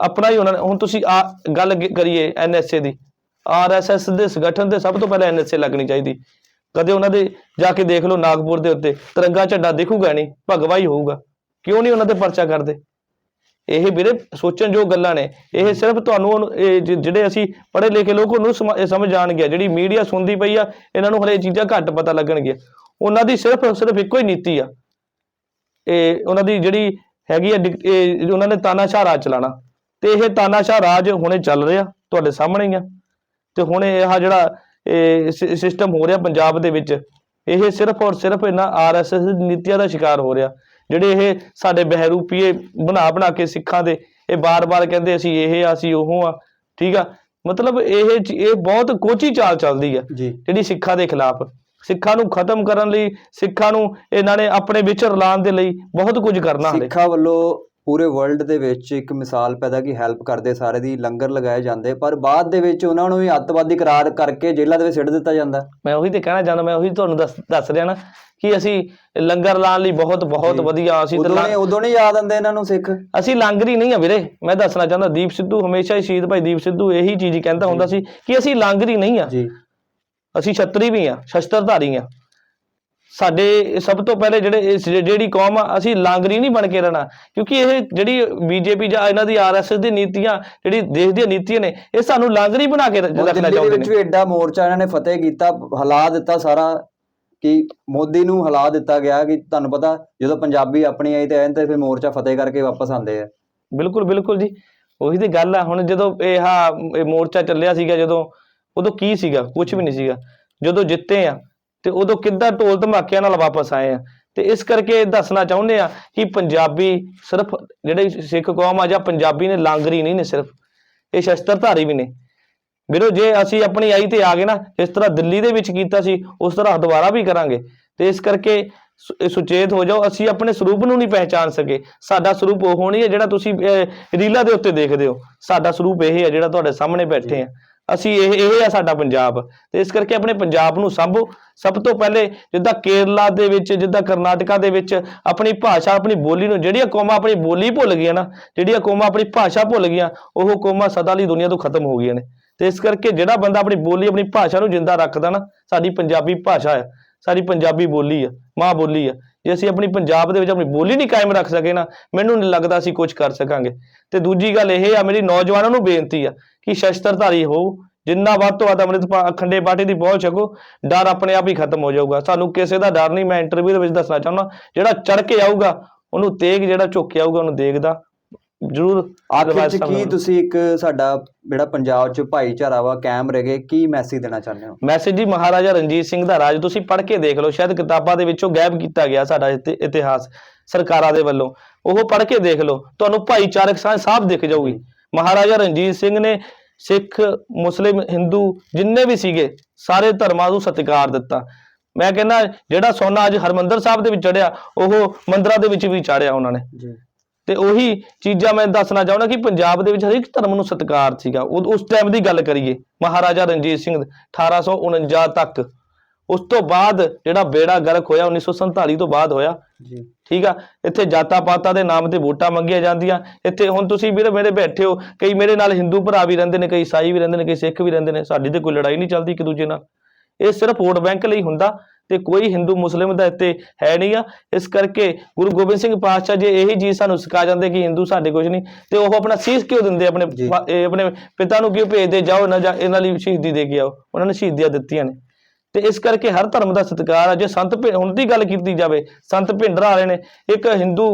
ਆਪਣਾ ਹੀ ਉਹਨਾਂ ਨੇ ਹੁਣ ਤੁਸੀਂ ਆ ਗੱਲ ਕਰੀਏ ਐਨਐਸਏ ਦੀ। ਆਰਐਸਐਸ ਦੇ ਸੰਗਠਨ ਤੇ ਸਭ ਤੋਂ ਪਹਿਲਾਂ ਐਨਐਸਏ ਲੱਗਣੀ ਚਾਹੀਦੀ। ਕਦੇ ਉਹਨਾਂ ਦੇ ਜਾ ਕੇ ਦੇਖ ਲਓ ਨਾਗਪੁਰ ਦੇ ਉੱਤੇ। ਤਿਰੰਗਾ ਝੰਡਾ ਦਿਖੂਗਾ ਨਹੀਂ ਭਗਵਾ ਹੀ ਹੋਊਗਾ। ਕਿਉਂ ਨਹੀਂ ਉਹਨਾਂ ਤੇ ਪਰਚਾ ਕਰਦੇ? ਇਹ ਵੀਰੇ ਸੋਚਣ ਜੋ ਗੱਲਾਂ ਨੇ। ਇਹ ਸਿਰਫ ਤੁਹਾਨੂੰ ਜਿਹੜੇ ਅਸੀਂ ਪੜ੍ਹੇ ਲਿਖੇ ਲੋਕ ਉਹਨੂੰ ਸਮਝ ਆਣਗੇ ਜਿਹੜੀ ਮੀਡੀਆ ਸੁਣਦੀ ਪਈ ਆ ਇਹਨਾਂ ਨੂੰ ਹਲੇ ਚੀਜ਼ਾਂ ਘੱਟ ਪਤਾ ਲੱਗਣਗੀਆਂ। ਉਹਨਾਂ ਦੀ ਸਿਰਫ ਸਿਰਫ ਇੱਕੋ ਹੀ ਨੀਤੀ ਆ। ਇਹ ਉਹਨਾਂ ਦੀ ਜਿਹੜੀ ਹੈਗੀ ਆ ਉਹਨਾਂ ਨੇ ਤਾਨਾਸ਼ਾਹ ਰਾਜ ਚਲਾਣਾ ਤੇ ਇਹ ਤਾਨਾਸ਼ਾਹ ਰਾਜ ਹੁਣੇ ਚੱਲ ਰਿਹਾ ਤੁਹਾਡੇ ਸਾਹਮਣੇ ਹੀ ਆ। ਤੇ ਹੁਣ ਇਹ ਜਿਹੜਾ ਇਹ ਸਿਸਟਮ ਹੋ ਰਿਹਾ ਪੰਜਾਬ ਦੇ ਵਿੱਚ ਇਹ ਸਿਰਫ ਔਰ ਸਿਰਫ ਇਹਨਾਂ ਆਰਐਸਐਸ ਨੀਤੀਆਂ ਦਾ ਸ਼ਿਕਾਰ ਹੋ ਰਿਹਾ। ਜਿਹੜੇ ਇਹ ਸਾਡੇ ਬਹਿਰੂਪੀਏ ਬਣਾ ਬਣਾ ਕੇ ਸਿੱਖਾਂ ਦੇ ਇਹ ਬਾਰ-ਬਾਰ ਕਹਿੰਦੇ ਅਸੀਂ ਇਹ ਆ ਅਸੀਂ ਉਹ ਆ ਠੀਕ ਆ? ਮਤਲਬ ਇਹ ਇਹ ਬਹੁਤ ਕੋਚੀ ਚਾਲ ਚੱਲਦੀ ਆ ਜਿਹੜੀ ਸਿੱਖਾਂ ਦੇ ਖਿਲਾਫ। ਸਿੱਖਾਂ ਨੂੰ ਖਤਮ ਕਰਨ ਲਈ ਸਿੱਖਾਂ ਨੂੰ ਇਹਨਾਂ ਨੇ ਆਪਣੇ ਵਿੱਚ ਰਲਾਉਣ ਦੇ ਲਈ ਬਹੁਤ ਕੁਝ ਕਰਨਾ ਹਲੇ।
ਸਿੱਖਾਂ ਵੱਲੋਂ ਪੂਰੇ ਵਰਲਡ ਦੇ ਵਿੱਚ ਇੱਕ ਮਿਸਾਲ ਪੈਦਾ ਕੀ ਹੈਲਪ ਕਰਦੇ ਸਾਰੇ ਦੀ ਲੰਗਰ ਲਗਾਏ ਜਾਂਦੇ ਪਰ ਬਾਅਦ ਦੇ ਵਿੱਚ ਉਹਨਾਂ ਨੂੰ ਵੀ ਅੱਤਵਾਦੀ ਕਰਾਰ ਕਰਕੇ ਜੇਲ੍ਹਾਂ ਦੇ ਵਿੱਚ ਸਿੱਟ ਦਿੱਤਾ ਜਾਂਦਾ।
ਮੈਂ ਉਹੀ ਤੇ ਕਹਿਣਾ ਚਾਹੁੰਦਾ ਮੈਂ ਉਹੀ ਤੁਹਾਨੂੰ ਦੱਸ ਦੱਸ ਰਿਹਾ ਨਾ ਕਿ ਅਸੀਂ ਲੰਗਰ ਲਾਉਣ ਲਈ ਬਹੁਤ ਬਹੁਤ। ਵਧੀਆ ਅਸੀਂ ਤਾਂ
ਉਦੋਂ ਨਹੀਂ ਉਦੋਂ ਨਹੀਂ ਯਾਦ ਆਉਂਦੇ ਇਹਨਾਂ ਨੂੰ ਸਿੱਖ।
ਅਸੀਂ ਲਾਂਗਰੀ ਨਹੀਂ ਆ ਵੀਰੇ ਮੈਂ ਦੱਸਣਾ ਚਾਹੁੰਦਾ ਦੀਪ ਸਿੱਧੂ ਹਮੇਸ਼ਾ ਹੀ ਸ਼ਹੀਦ ਭਾਈ ਦੀਪ ਸਿੱਧੂ ਇਹੀ ਚੀਜ਼ ਹੀ ਕਹਿੰਦਾ ਹੁੰਦਾ ਸੀ ਕਿ ਅਸੀਂ ਲਾਂਗਰੀ ਨਹੀਂ ਆ।
ਜੀ।
ਅਸੀਂ ਛਤਰੀ ਵੀ ਆ ਸ਼ਸਤਰਧਾਰੀ ਆ। ਸਾਡੇ ਸਭ ਤੋਂ ਪਹਿਲੇ ਜਿਹੜੇ ਜਿਹੜੀ ਕੌਮ ਆ ਅਸੀਂ ਲਾਂਗਰੀ ਨਹੀਂ ਬਣ ਕੇ ਰਹਿਣਾ। ਕਿਉਂਕਿ ਇਹ ਜਿਹੜੀ ਬੀਜੇਪੀ ਜਾਂ ਇਹਨਾਂ ਦੀ ਆਰਐਸਐਸ ਦੀ ਨੀਤੀਆਂ ਜਿਹੜੀ ਦੇਸ਼ ਦੀਆਂ ਨੀਤੀਆਂ ਨੇ ਇਹ ਸਾਨੂੰ ਲਾਂਗਰੀ ਬਣਾ ਕੇ ਰੱਖਣਾ ਚਾਹੁੰਦੇ
ਵਿੱਚ
ਨੇ।
ਵੀ ਐਡਾ ਮੋਰਚਾ ਇਹਨਾਂ ਨੇ ਫਤਿਹ ਕੀਤਾ ਹਿਲਾ ਦਿੱਤਾ ਸਾਰਾ ਕਿ ਮੋਦੀ ਨੂੰ ਹਿਲਾ ਦਿੱਤਾ ਗਿਆ ਕਿ ਤੁਹਾਨੂੰ ਪਤਾ ਜਦੋਂ ਪੰਜਾਬੀ ਆਪਣੀ ਆਈ ਤੇ ਐਨ ਤੇ ਫਿਰ ਮੋਰਚਾ ਫਤਿਹ ਕਰਕੇ ਵਾਪਸ ਆਉਂਦੇ ਆ।
ਬਿਲਕੁਲ ਬਿਲਕੁਲ ਜੀ। ਉਹੀ ਤੇ ਗੱਲ ਆ ਹੁਣ ਜਦੋਂ ਇਹ ਆ ਇਹ ਮੋਰਚਾ ਚੱਲਿਆ ਸੀਗਾ ਜਦੋਂ ਉਦੋਂ ਕੀ ਸੀਗਾ? ਕੁਝ ਵੀ ਨਹੀਂ ਸੀਗਾ। ਜਦੋਂ ਜਿੱਤੇ ਆ ਤੇ ਉਦੋਂ ਕਿੱਦਾਂ ਢੋਲ ਧਮਾਕਿਆਂ ਨਾਲ ਵਾਪਸ ਆਏ ਆ? ਤੇ ਇਸ ਕਰਕੇ ਦੱਸਣਾ ਚਾਹੁੰਦੇ ਆ ਕਿ ਪੰਜਾਬੀ ਸਿਰਫ ਜਿਹੜੇ ਸਿੱਖ ਕੌਮ ਆ ਜਾਂ ਪੰਜਾਬੀ ਨੇ ਲਾਂਗਰੀ ਨਹੀਂ ਨੇ ਸਿਰਫ ਇਹ ਸ਼ਸਤਰਧਾਰੀ ਵੀ ਨੇ। ਵੀਰੋ ਜੇ ਅਸੀਂ ਆਪਣੀ ਆਈ ਤੇ ਆ ਗਏ ਨਾ ਜਿਸ ਤਰ੍ਹਾਂ ਦਿੱਲੀ ਦੇ ਵਿੱਚ ਕੀਤਾ ਸੀ ਉਸ ਤਰ੍ਹਾਂ ਦੁਬਾਰਾ ਵੀ ਕਰਾਂਗੇ। ਤੇ ਇਸ ਕਰਕੇ ਸੁਚੇਤ ਹੋ ਜਾਓ ਅਸੀਂ ਆਪਣੇ ਸਰੂਪ ਨੂੰ ਨਹੀਂ ਪਹਿਚਾਨ ਸਕੇ। ਸਾਡਾ ਸਰੂਪ ਉਹ ਨਹੀਂ ਹੈ ਜਿਹੜਾ ਤੁਸੀਂ ਅਹ, ਰੀਲਾਂ ਦੇ ਉੱਤੇ ਦੇਖਦੇ ਹੋ। ਸਾਡਾ ਸਰੂਪ ਇਹ ਹੈ ਜਿਹੜਾ ਤੁਹਾਡੇ ਸਾਹਮਣੇ ਬੈਠੇ ਆ। ਅਸੀਂ ਇਹ ਇਹ ਆ ਸਾਡਾ ਪੰਜਾਬ। ਤੇ ਇਸ ਕਰਕੇ ਆਪਣੇ ਪੰਜਾਬ ਨੂੰ ਸਾਂਭੋ। ਸਭ ਤੋਂ ਪਹਿਲੇ ਜਿੱਦਾਂ ਕੇਰਲਾ ਦੇ ਵਿੱਚ, ਜਿੱਦਾਂ ਕਰਨਾਟਕਾ ਦੇ ਵਿੱਚ ਆਪਣੀ ਭਾਸ਼ਾ, ਆਪਣੀ ਬੋਲੀ ਨੂੰ ਜਿਹੜੀਆਂ ਕੌਮਾਂ ਆਪਣੀ ਬੋਲੀ ਭੁੱਲ ਗਈਆਂ ਨਾ, ਜਿਹੜੀਆਂ ਕੌਮਾਂ ਆਪਣੀ ਭਾਸ਼ਾ ਭੁੱਲ ਗਈਆਂ, ਉਹ ਕੌਮਾਂ ਸਦਾ ਲਈ ਦੁਨੀਆ ਤੋਂ ਖਤਮ ਹੋ ਗਈਆਂ ਨੇ। ਤੇ ਇਸ ਕਰਕੇ ਜਿਹੜਾ ਬੰਦਾ ਆਪਣੀ ਬੋਲੀ, ਆਪਣੀ ਭਾਸ਼ਾ ਨੂੰ ਜਿੰਦਾ ਰੱਖਦਾ ਨਾ, ਸਾਡੀ ਪੰਜਾਬੀ ਭਾਸ਼ਾ ਆ, ਸਾਡੀ ਪੰਜਾਬੀ ਬੋਲੀ ਆ, ਮਾਂ ਬੋਲੀ ਆ। ਜੇ ਅਸੀਂ ਆਪਣੀ ਪੰਜਾਬ ਦੇ ਵਿੱਚ ਆਪਣੀ ਬੋਲੀ ਨਹੀਂ ਕਾਇਮ ਰੱਖ ਸਕੇ ਨਾ, ਮੈਨੂੰ ਨਹੀਂ ਲੱਗਦਾ ਅਸੀਂ ਕੁਝ ਕਰ ਸਕਾਂਗੇ। ਤੇ ਦੂਜੀ ਗੱਲ ਇਹ ਆ, ਮੇਰੀ ਨੌਜਵਾਨਾਂ ਨੂੰ ਬੇਨਤੀ ਆ ਕਿ ਸ਼ਸਤਰਧਾਰੀ ਹੋ, ਜਿੰਨਾ ਵੱਧ ਤੋਂ ਵੱਧ ਅੰਮ੍ਰਿਤ ਪਾ- ਅਖੰਡੇ ਬਾਟੇ ਦੀ ਬਹੁਤ ਛਕੋ, ਡਰ ਆਪਣੇ ਆਪ ਹੀ ਖਤਮ ਹੋ ਜਾਊਗਾ। ਸਾਨੂੰ ਕਿਸੇ ਦਾ ਡਰ ਨਹੀਂ, ਮੈਂ ਇੰਟਰਵਿਊ ਦੇ ਵਿੱਚ ਦੱਸਣਾ ਚਾਹੁੰਦਾ, ਜਿਹੜਾ ਚੜ ਕੇ ਆਊਗਾ, ਉਹਨੂੰ ਤੇਗ ਜਿਹੜਾ ਝੁੱਕ ਕੇ ਆਊਗਾ, ਉਹਨੂੰ ਦੇਖਦਾ। ਜ਼ਰੂਰ।
ਆਖਿਰ ਚ ਕੀ। ਤੁਸੀਂ ਇੱਕ ਸਾਡਾ ਜਿਹੜਾ ਪੰਜਾਬ ਚ ਭਾਈਚਾਰਾ ਵਾ ਕਾਇਮ ਰਹੇਗੇ ਕੀ ਮੈਸੇਜ ਦੇਣਾ ਚਾਹੁੰਦੇ ਹੋ?
ਮੈਸੇਜ ਜੀ ਮਹਾਰਾਜਾ ਰਣਜੀਤ ਸਿੰਘ ਦਾ ਰਾਜ ਤੁਸੀਂ ਪੜ੍ਹ ਕੇ ਦੇਖ ਲਓ ਸ਼ਾਇਦ ਕਿਤਾਬਾਂ ਦੇ ਵਿੱਚੋਂ ਗਾਇਬ ਕੀਤਾ ਗਿਆ ਸਾਡਾ ਇਤੀ- ਇਤਿਹਾਸ ਸਰਕਾਰਾਂ ਦੇ ਵੱਲੋਂ। ਉਹ ਪੜ੍ਹ ਕੇ ਦੇਖ ਲਓ ਤੁਹਾਨੂੰ ਭਾਈਚਾਰਕ ਸਾਂਝ ਸਾਫ਼ ਦਿਖ ਜਾਊਗੀ। ਮਹਾਰਾਜਾ ਰਣਜੀਤ ਸਿੰਘ ਨੇ ਸਿੱਖ ਮੁਸਲਿਮ ਹਿੰਦੂ ਜਿੰਨੇ ਵੀ ਸੀਗੇ ਸਾਰੇ ਧਰਮਾਂ ਨੂੰ ਸਤਿਕਾਰ ਦਿੱਤਾ। ਮੈਂ ਕਹਿੰਦਾ ਜਿਹੜਾ ਸੋਨਾ ਅੱਜ ਹਰਮੰਦਰ ਸਾਹਿਬ ਦੇ ਵਿੱਚ ਚੜਿਆ ਉਹ ਮੰਦਰਾਂ ਦੇ ਵਿੱਚ ਵੀ ਚਾੜਿਆ ਉਹਨਾਂ ਨੇ।
ਜੀ।
ਤੇ ਉਹੀ ਚੀਜ਼ਾਂ ਮੈਂ ਦੱਸਣਾ ਚਾਹੁੰਦਾ ਕਿ ਪੰਜਾਬ ਦੇ ਵਿੱਚ ਹਰੇਕ ਧਰਮ ਨੂੰ ਸਤਿਕਾਰ ਸੀਗਾ। ਉਸ ਟਾਈਮ ਦੀ ਗੱਲ ਕਰੀਏ ਮਹਾਰਾਜਾ ਰਣਜੀਤ ਸਿੰਘ 1849 ਤੱਕ। ਉਸ ਤੋਂ ਬਾਅਦ ਜਿਹੜਾ ਬੇੜਾ ਗਰਕ ਹੋਇਆ 1947 ਤੋਂ ਬਾਅਦ ਹੋਇਆ।
ਜੀ।
ਠੀਕ ਆ? ਇੱਥੇ ਜਾਤਾਂ ਪਾਤਾਂ ਦੇ ਨਾਮ ਤੇ ਵੋਟਾਂ ਮੰਗੀਆਂ ਜਾਂਦੀਆਂ। ਇੱਥੇ ਹੁਣ ਤੁਸੀਂ ਵੀਰੇ ਮੇਰੇ ਬੈਠੇ ਹੋ ਕਈ ਮੇਰੇ ਨਾਲ ਹਿੰਦੂ ਭਰਾ ਵੀ ਰਹਿੰਦੇ ਨੇ ਕਈ ਈਸਾਈ ਵੀ ਰਹਿੰਦੇ ਨੇ ਕਈ ਸਿੱਖ ਵੀ ਰਹਿੰਦੇ ਨੇ। ਸਾਡੀ ਤੇ ਕੋਈ ਲੜਾਈ ਨਹੀਂ ਚੱਲਦੀ ਇੱਕ ਦੂਜੇ ਨਾਲ। ਇਹ ਸਿਰਫ ਵੋਟ ਬੈਂਕ ਲਈ ਹੁੰਦਾ। ਤੇ ਕੋਈ ਹਿੰਦੂ ਮੁਸਲਿਮ ਦਾ ਇੱਥੇ ਹੈ ਨਹੀਂ ਆ। ਇਸ ਕਰਕੇ ਗੁਰੂ ਗੋਬਿੰਦ ਸਿੰਘ ਪਾਤਸ਼ਾਹ ਜੇ ਇਹੀ ਚੀਜ਼ ਸਾਨੂੰ ਸਿਖਾ ਜਾਂਦੇ ਕਿ ਹਿੰਦੂ ਸਾਡੇ ਕੁਝ ਨਹੀਂ। ਤੇ ਉਹ ਆਪਣਾ ਸੀਸ ਕਿਉਂ ਦਿੰਦੇ ਆਪਣੇ ਆਪਣੇ ਪਿਤਾ ਨੂੰ ਕਿਉਂ ਭੇਜਦੇ? ਜਾਓ ਨਾ ਜਾ ਇਹਨਾਂ ਲਈ ਸ਼ਹੀਦੀ ਦੇ ਕੇ ਆਓ। ਉਹਨਾਂ ਨੇ ਸ਼ਹੀਦੀਆਂ ਦਿੱਤੀਆਂ ਨੇ। ਤੇ ਇਸ ਕਰਕੇ ਹਰ ਧਰਮ ਦਾ ਸਤਿਕਾਰ ਆ। ਜੇ ਸੰਤ ਹੁਣ ਦੀ ਗੱਲ ਕੀਤੀ ਜਾਵੇ ਸੰਤ ਭਿੰਡਰਾ ਵਾਲੇ ਨੇ ਇੱਕ ਹਿੰਦੂ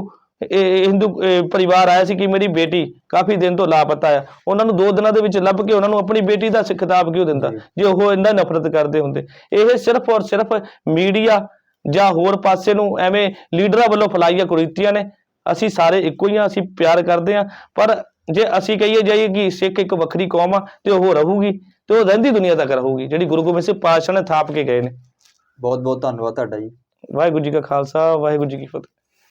ਇਹ- ਹਿੰਦੂ ਪਰਿਵਾਰ ਆਇਆ ਸੀ ਕਿ ਮੇਰੀ ਬੇਟੀ ਕਾਫੀ ਦਿਨ ਤੋਂ ਲਾਪਤਾ ਆ। ਉਹਨਾਂ ਨੂੰ ਦੋ ਦਿਨਾਂ ਦੇ ਵਿੱਚ ਲੱਭ ਕੇ ਉਹਨਾਂ ਨੂੰ ਆਪਣੀ ਬੇਟੀ ਦਾ ਖਿਤਾਬ ਕਿਉਂ ਦਿੰਦਾ?
ਜੀ।
ਜੇ ਉਹ ਇੰਨਾ ਨਫ਼ਰਤ ਕਰਦੇ ਹੁੰਦੇ। ਇਹ ਸਿਰਫ ਔਰ ਸਿਰਫ ਮੀਡੀਆ ਜਾਂ ਹੋਰ ਪਾਸੇ ਨੂੰ ਐਵੇਂ ਲੀਡਰਾਂ ਵੱਲੋਂ ਫਲਾਈਆਂ ਕੁਰੀਤੀਆਂ ਨੇ। ਅਸੀਂ ਸਾਰੇ ਇੱਕੋ ਹੀ ਆ ਅਸੀਂ ਪਿਆਰ ਕਰਦੇ ਆ ਪਰ ਜੇ ਅਸੀਂ ਕਹੀਏ ਜਾਈਏ ਕਿ ਸਿੱਖ ਇੱਕ ਵੱਖਰੀ ਕੌਮ ਆ ਤੇ ਉਹ ਰਹੂਗੀ ਤੇ ਉਹ ਰਹਿੰਦੀ ਦੁਨੀਆ ਤੱਕ ਰਹੂਗੀ ਜਿਹੜੀ ਗੁਰੂ ਗੋਬਿੰਦ ਸਿੰਘ ਪਾਤਸ਼ਾਹ ਨੇ ਥਾਪ ਕੇ ਗਏ ਨੇ।
ਬਹੁਤ ਬਹੁਤ ਧੰਨਵਾਦ ਤੁਹਾਡਾ ਜੀ।
ਵਾਹਿਗੁਰੂ ਜੀ ਕਾ ਖਾਲਸਾ ਵਾਹਿਗੁਰੂ ਜੀ ਕੀ ਫਤਿਹ।